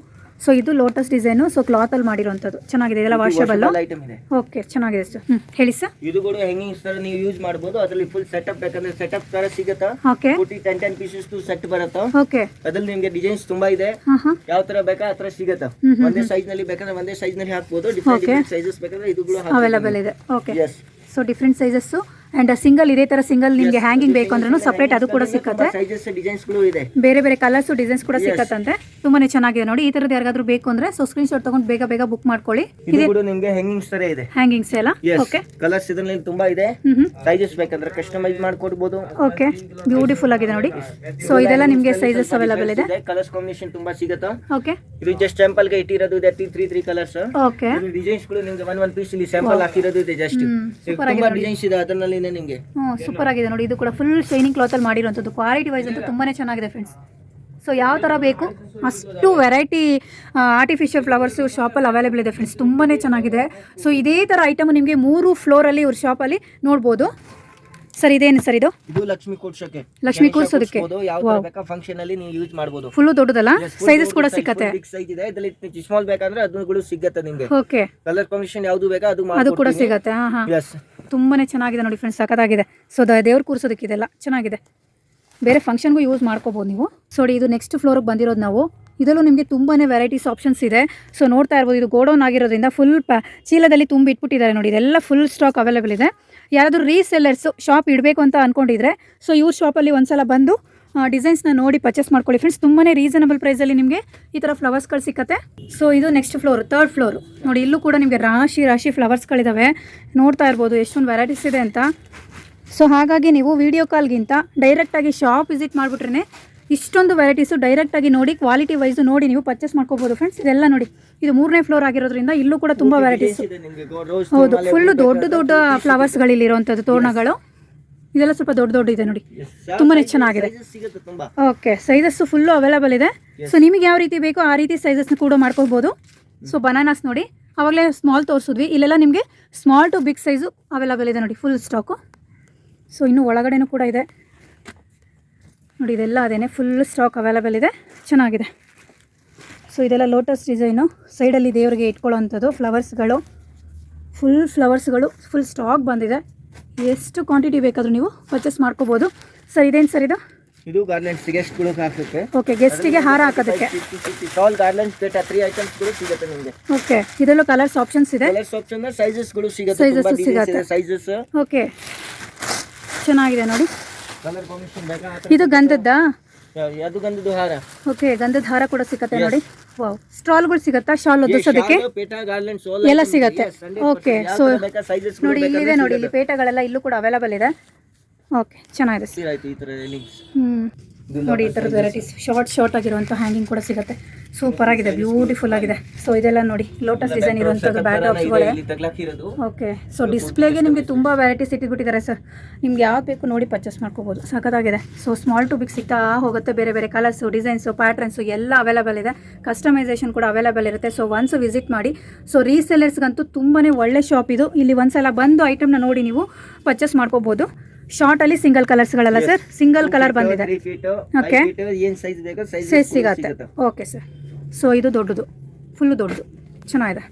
ಸೊ ಇದು ಲೋಟಸ್ ಡಿಸೈನ್ ಸೊ ಕ್ಲಾತ್ ಅಲ್ಲಿ ಮಾಡಿರುವಂತದ್ದು ಚೆನ್ನಾಗಿದೆ ಇದೆಲ್ಲ ವಾಷಬಲ್ ಐಟಮ್ ಇದೆ. ಓಕೆ ಚೆನ್ನಾಗಿದೆ ಸರ್ ಹೇಳಿ ಸರ್ ಇದು ಕೂಡ ಹ್ಯಾಂಗಿಂಗ್ಸ್ ತರ ನೀವು ಯೂಸ್ ಮಾಡಬಹುದು ಅದರಲ್ಲಿ ಫುಲ್ ಸೆಟಪ್ ಬೇಕಂದ್ರೆ ಸೆಟಪ್ ತರ ಸಿಗುತ್ತಾ? Okay forty ten ten pieces set ಬರುತ್ತಾ? ಓಕೆ ಅದ್ರಲ್ಲಿ ನಿಮ್ಗೆ ಡಿಸೈನ್ಸ್ ತುಂಬಾ ಇದೆ. ಹಾಂ ಯಾವ ತರ ಬೇಕಾ ಆ ತರ ಸಿಗತ್ತಾ? ಒಂದೇ ಸೈಜ್ನಲ್ಲಿ ಬೇಕಂದ್ರೆ ಒಂದೇ ಸೈಜ್ನಲ್ಲಿ ಹಾಕಬಹುದು ಡಿಫ್ರೆಂಟ್ ಸೈಜಸ್ ಬೇಕಂದ್ರೆ ಇದುಗಳು ಅವೈಲೇಬಲ್ ಇದೆ. Okay so different sizes and single ಇದೇ ತರ ಸಿಂಗಲ್ ನಿಮಗೆ ಹ್ಯಾಂಗಿಂಗ್ ಬೇಕು ಅಂದ್ರೂ ಸಪ್ರೇಟ್ ಅದು ಕೂಡ ಸಿಕ್ಕತ್ತೆ. ಬೇರೆ ಬೇರೆ ಕಲರ್ಸ್ ಡಿಸೈನ್ಸ್ ಕೂಡ ಸಿಕ್ಕತ್ತಂತೆ. ತುಂಬಾನೇ ಚೆನ್ನಾಗಿದೆ ನೋಡಿ. ಈ ತರದ ಯಾರಿಗಾದ್ರೂ ಬೇಕು ಅಂದ್ರೆ ಸೊ ಸ್ಕ್ರೀನ್ಶಾಟ್ ತಗೊಂಡು ಬೇಗ ಬೇಗ ಬುಕ್ ಮಾಡ್ಕೊಳ್ಳಿ. ಇದು ಕೂಡ ನಿಮ್ಗೆ ಹ್ಯಾಂಗಿಂಗ್ಸ್ ತರ ಇದೆ. ಹ್ಯಾಂಗಿಂಗ್ಸ್ ಎಲ್ಲ? ಓಕೆ ಕಲರ್ಸ್ ಇದರಲ್ಲಿ ತುಂಬಾ ಇದೆ. ಸೈಜಸ್ ಬೇಕಂದ್ರೆ ಕಸ್ಟಮೈಸ್ ಮಾಡ್ಕೊಡ್ಬೋದು. ಓಕೆ ಬ್ಯೂಟಿಫುಲ್ ಆಗಿದೆ ನೋಡಿ. ಸೊ ಇದೆಲ್ಲ ನಿಮಗೆ ಸೈಜಸ್ ಅವೈಲೇಬಲ್ ಇದೆ. ಕಲರ್ಸ್ ಕಾಂಬಿನೇಷನ್ ತುಂಬಾ ಸಿಗುತ್ತೆ. ಓಕೆ ಇದು ಜಸ್ಟ್ ಸ್ಯಾಂಪಲ್ಗೆ ಇಟ್ಟಿರೋದು ಇದೆ. ತ್ರೀ ತ್ರೀ ಕಲರ್ಸ್ ಓಕೆ ಡಿಸೈನ್ಸ್ಗಳು ನಿಮ್ಗೆ ಒನ್ ಒನ್ ಪೀಸ್ ಇಲ್ಲಿ ಸ್ಯಾಂಪಲ್ ಹಾಕಿರೋದು ಇದೆ ಜಸ್ಟ್ ತುಂಬಾ ಡಿಸೈನ್ಸ್ ಇದೆ. ಅದರಲ್ಲಿ ನಿಮ್ಗೆ? ಹ್ಞೂ ಸೂಪರ್ ಆಗಿದೆ ನೋಡಿ ಇದು ಕೂಡ ಫುಲ್ ಶೈನಿಂಗ್ ಕ್ಲಾತಲ್ಲಿ ಮಾಡಿರೋಂಥದ್ದು ಕ್ವಾಲಿಟಿ ವೈಸ್ ಅಂತೂ ತುಂಬಾನೇ ಚೆನ್ನಾಗಿದೆ ಫ್ರೆಂಡ್ಸ್ ಸೊ ಯಾವ ಥರ ಬೇಕು? ಅಷ್ಟು ವೆರೈಟಿ ಆರ್ಟಿಫಿಷಿಯಲ್ ಫ್ಲವರ್ಸು ಶಾಪಲ್ಲಿ ಅವೈಲೇಬಲ್ ಇದೆ ಫ್ರೆಂಡ್ಸ್ ತುಂಬಾ ಚೆನ್ನಾಗಿದೆ. ಸೊ ಇದೇ ಥರ ಐಟಮ್ ನಿಮಗೆ ಮೂರು ಫ್ಲೋರಲ್ಲಿ ಇವ್ರ ಶಾಪಲ್ಲಿ ನೋಡ್ಬೋದು. ಸರ್ ಇದೇನು ಸರ್ ಇದು? ಇದು ಲಕ್ಷ್ಮಿ ಕೂಡ್ಸಕ್ಕೆ ಲಕ್ಷ್ಮಿ ತರ ಬೇಕಾ ಫಂಕ್ಷನ್ ಅಲ್ಲಿ ನೀವು ಯೂಸ್ ಮಾಡಬಹುದು ಫುಲ್ ದೊಡ್ಡದಲ್ಲ? ಸೈಜಸ್ ಕೂಡ ಸಿಕ್ಕತ್ತೆ. ಬಿಗ್ ಸೈಜ್ ಇದೆ. ಇದರಲ್ಲಿ ಸ್ಮಾಲ್ ಬೇಕಂದ್ರೆ ಅದನ್ನು ಸಿಗತ್ತೆ ನಿಮಗೆ. ಓಕೆ ಕಲರ್ ಕಾಂಬಿನೇಷನ್ ಯಾವುದು ಬೇಕಾ ಅದು ಅದು ಕೂಡ ಸಿಗತ್ತೆ ಹಾಂ ಹಾಂ ಎಸ್ ತುಂಬಾ ಚೆನ್ನಾಗಿದೆ ನೋಡಿ ಫ್ರೆಂಡ್ಸ್ ಸಖತ್ತಾಗಿದೆ. ಸೊ ದೇವ್ರು ಕೂರಿಸೋದಕ್ಕೆ ಇದೆಲ್ಲ ಚೆನ್ನಾಗಿದೆ. ಬೇರೆ ಫಂಕ್ಷನ್ಗೂ ಯೂಸ್ ಮಾಡ್ಕೋಬೋದು ನೀವು. ಸೊ ಇದು ನೆಕ್ಸ್ಟ್ ಫ್ಲೋರಿಗೆ ಬಂದಿರೋದು ನಾವು. ಇದರಲ್ಲೂ ನಿಮಗೆ ತುಂಬಾ ವೆರೈಟೀಸ್ ಆಪ್ಷನ್ಸ್ ಇದೆ. ಸೊ ನೋಡ್ತಾ ಇರ್ಬೋದು, ಇದು ಗೋಡೌನ್ ಆಗಿರೋದ್ರಿಂದ ಫುಲ್ ಪ, ಚೀಲದಲ್ಲಿ ತುಂಬಿ ಇಟ್ಬಿಟ್ಟಿದ್ದಾರೆ ನೋಡಿ. ಇದೆಲ್ಲ ಫುಲ್ ಸ್ಟಾಕ್ ಅವೈಲೇಬಲ್ ಇದೆ. ಯಾರಾದರೂ ರೀಸೆಲ್ಲರ್ಸು ಶಾಪ್ ಇಡಬೇಕು ಅಂತ ಅಂದ್ಕೊಂಡಿದ್ರೆ ಸೊ ಇವ್ರ ಶಾಪಲ್ಲಿ ಒಂದ್ಸಲ ಬಂದು ಡಿಸೈನ್ಸ್ನ ನೋಡಿ ಪರ್ಚೇಸ್ ಮಾಡ್ಕೊಳ್ಳಿ. ಫ್ರೆಂಡ್ಸ್ ತುಂಬಾ ರೀಸನಬಲ್ ಪ್ರೈಸಲ್ಲಿ ನಿಮಗೆ ಈ ಥರ ಫ್ಲವರ್ಸ್ಗಳು ಸಿಕ್ಕತ್ತೆ. ಸೊ ಇದು ನೆಕ್ಸ್ಟ್ ಫ್ಲೋರ್ ತರ್ಡ್ ಫ್ಲೋರು ನೋಡಿ ಇಲ್ಲೂ ಕೂಡ ನಿಮಗೆ ರಾಶಿ ರಾಶಿ ಫ್ಲವರ್ಸ್ಗಳಿದ್ದಾವೆ ನೋಡ್ತಾ ಇರ್ಬೋದು ಎಷ್ಟೊಂದು ವೆರೈಟೀಸ್ ಇದೆ ಅಂತ. ಸೊ ಹಾಗಾಗಿ ನೀವು ವಿಡಿಯೋ ಕಾಲ್ಗಿಂತ ಡೈರೆಕ್ಟಾಗಿ ಶಾಪ್ ವಿಸಿಟ್ ಮಾಡಿಬಿಟ್ರೆ ಇಷ್ಟೊಂದು ವೆರೈಟೀಸು ಡೈರೆಕ್ಟಾಗಿ ನೋಡಿ ಕ್ವಾಲಿಟಿ ವೈಸು ನೋಡಿ ನೀವು ಪರ್ಚೇಸ್ ಮಾಡ್ಕೋಬೋದು. ಫ್ರೆಂಡ್ಸ್ ಇದೆಲ್ಲ ನೋಡಿ ಇದು ಮೂರನೇ ಫ್ಲೋರ್ ಆಗಿರೋದ್ರಿಂದ ಇಲ್ಲೂ ಕೂಡ ತುಂಬ ವೆರೈಟೀಸ್ ಹೌದು ಫುಲ್ಲು ದೊಡ್ಡ ದೊಡ್ಡ ಫ್ಲವರ್ಸ್ಗಳು ಇಲ್ಲಿರುವಂಥದ್ದು ತೋರಣಗಳು. ಇದೆಲ್ಲ ಸ್ವಲ್ಪ ದೊಡ್ಡ ದೊಡ್ಡ ಇದೆ ನೋಡಿ. ತುಂಬಾನೇ ಚೆನ್ನಾಗಿದೆ. ಓಕೆ ಸೈಜಸ್ ಫುಲ್ಲು ಅವೈಲೇಬಲ್ ಇದೆ. ಸೊ ನಿಮಗೆ ಯಾವ ರೀತಿ ಬೇಕೋ ಆ ರೀತಿ ಸೈಜಸ್ನ ಕೂಡ ಮಾಡ್ಕೋಬಹುದು ಸೊ ಬನಾನಾಸ್ ನೋಡಿ ಆವಾಗಲೇ ಸ್ಮಾಲ್ ತೋರಿಸಿದ್ವಿ. ಇಲ್ಲೆಲ್ಲ ನಿಮಗೆ small to big size available ಇದೆ ನೋಡಿ ಫುಲ್ ಸ್ಟಾಕು ಸೊ ಇನ್ನು ಒಳಗಡೆನೂ ಕೂಡ ಇದೆ. ನೋಡಿ ಇದೆಲ್ಲ ಅದೇನೆ ಫುಲ್ ಸ್ಟಾಕ್ ಅವೈಲೇಬಲ್ ಇದೆ. ಚೆನ್ನಾಗಿದೆ. ಸೊ ಇದೆಲ್ಲ ಲೋಟಸ್ ಡಿಸೈನು ಸೈಡಲ್ಲಿ ದೇವರಿಗೆ ಇಟ್ಕೊಳ್ಳೋವಂಥದ್ದು ಫ್ಲವರ್ಸ್ಗಳು ಫುಲ್ ಫ್ಲವರ್ಸ್ಗಳು ಫುಲ್ ಸ್ಟಾಕ್ ಬಂದಿದೆ. ಎಷ್ಟು ಕ್ವಾಂಟಿಟಿ ಬೇಕಾದರೂ ನೀವು ಪರ್ಚೇಸ್ ಮಾಡ್ಕೋಬೋದು. ಸರ್ ಇದೇನು ಸರ್ ಇದು? ಇದು ಗಾರ್ಲೆಂಡ್ಸ್ ಗೆಸ್ಟ್ಗಳು ಹಾಕುತ್ತೆ. ಓಕೆ ಗೆಸ್ಟಿಗೆ ಹಾರ ಹಾಕೋದಕ್ಕೆ. ಟಾಲ್ ಗಾರ್ಲೆಂಡ್ಸ್ ಬೇಟ ತ್ರೀ ಐಟಮ್ಸ್ಗಳು ಸಿಗುತ್ತೆ ನಿಮಗೆ. ಓಕೆ ಇದರಲ್ಲೂ ಕಲರ್ಸ್ ಆಪ್ಷನ್ಸ್ ಇದೆ. ಕಲರ್ಸ್ ಆಪ್ಷನ್ ಸೈಜಸ್ಗಳು ಸಿಗುತ್ತೆ ಸೈಜಸ್ ಸಿಗತ್ತೆ. ಸೈಜಸ್ ಓಕೆ ಚೆನ್ನಾಗಿದೆ ನೋಡಿ. ಕಲರ್ ಕಾಂಬಿನೇಷನ್ ಬೇಕಾ? ಇದು ಗಂಧದ್ದಾ? ಅದು ಗಂಧದ ಹಾರ. ಓಕೆ ಗಂಧದ ಹಾರ ಕೂಡ ಸಿಗುತ್ತೆ ನೋಡಿ. ವಾವ್ ಸ್ಟಾಲ್ಗಳು ಸಿಗುತ್ತಾ? ಶಾಲ್ ಗಾರ್ಲೆಂಡ್ಸ್ ಎಲ್ಲ ಸಿಗತ್ತೆ. ಓಕೆ ಸೊ ನೋಡಿ ಇಲ್ಲಿದೆ ನೋಡಿ ಇಲ್ಲಿ ಪೇಟಗಳೆಲ್ಲ ಇಲ್ಲೂ ಕೂಡ ಅವೈಲಬಲ್ ಇದೆ. ಓಕೆ ಚೆನ್ನಾಗಿದೆ. ಹ್ಞೂ ನೋಡಿ ಈ ಥರದ ವೆರೈಟೀಸ್ ಶಾರ್ಟ್ ಶಾರ್ಟ್ ಆಗಿರುವಂಥ ಹ್ಯಾಂಗಿಂಗ್ ಕೂಡ ಸಿಗುತ್ತೆ. ಸೂಪರ್ ಆಗಿದೆ ಬ್ಯೂಟಿಫುಲ್ ಆಗಿದೆ. ಸೊ ಇದೆಲ್ಲ ನೋಡಿ ಲೋಟಸ್ ಡಿಸೈನ್ ಇರುವಂಥದ್ದು ಬ್ಯಾಕ್ ತಗ್ಲಾಕಿರೋದು. ಓಕೆ ಸೊ ಡಿಸ್ಪ್ಲೇಗೆ ನಿಮಗೆ ತುಂಬ ವೆರೈಟೀಸ್ ಇಟ್ಟಿಬಿಟ್ಟಿದ್ದಾರೆ ಸರ್ ನಿಮ್ಗೆ ಯಾವ್ದು ಬೇಕು ನೋಡಿ ಪರ್ಚೇಸ್ ಮಾಡ್ಕೋಬೋದು. ಸಖತ್ತಾಗಿದೆ. ಸೊ ಸ್ಮಾಲ್ ಟು ಬಿಗ್ ಸಿಗ್ತಾ ಹೋಗುತ್ತೆ ಬೇರೆ ಬೇರೆ ಕಲರ್ಸು ಡಿಸೈನ್ಸು ಪ್ಯಾಟ್ರನ್ಸು ಎಲ್ಲ ಅವೈಲಬಲ್ ಇದೆ. ಕಸ್ಟಮೈಸೇಷನ್ ಕೂಡ ಅವೈಲಬಲ್ ಇರುತ್ತೆ. ಸೊ ಒನ್ಸ್ ವಿಸಿಟ್ ಮಾಡಿ. ಸೊ ರೀಸೆಲರ್ಸ್ಗಂತೂ ತುಂಬಾ ಒಳ್ಳೆ ಶಾಪ್ ಇದು. ಇಲ್ಲಿ ಒಂದ್ಸಲ ಬಂದು ಐಟಮ್ನ ನೋಡಿ ನೀವು ಪರ್ಚೇಸ್ ಮಾಡ್ಕೋಬೋದು. ಶಾರ್ಟಲ್ಲಿ ಸಿಂಗಲ್ ಕಲರ್ಸ್ ಗಳಲ್ಲ ಸರ್ ಸಿಂಗಲ್ ಕಲರ್ ಬಂದಿದೆ. ಓಕೆ ಸೈಜ್ ಸೈಜ್ ಸಿಗತ್ತೆ. ಓಕೆ ಸರ್ ಸೊ ಇದು ದೊಡ್ಡದು. ಫುಲ್ಲು ದೊಡ್ಡದು. ಚೆನ್ನಾಗಿದೆ.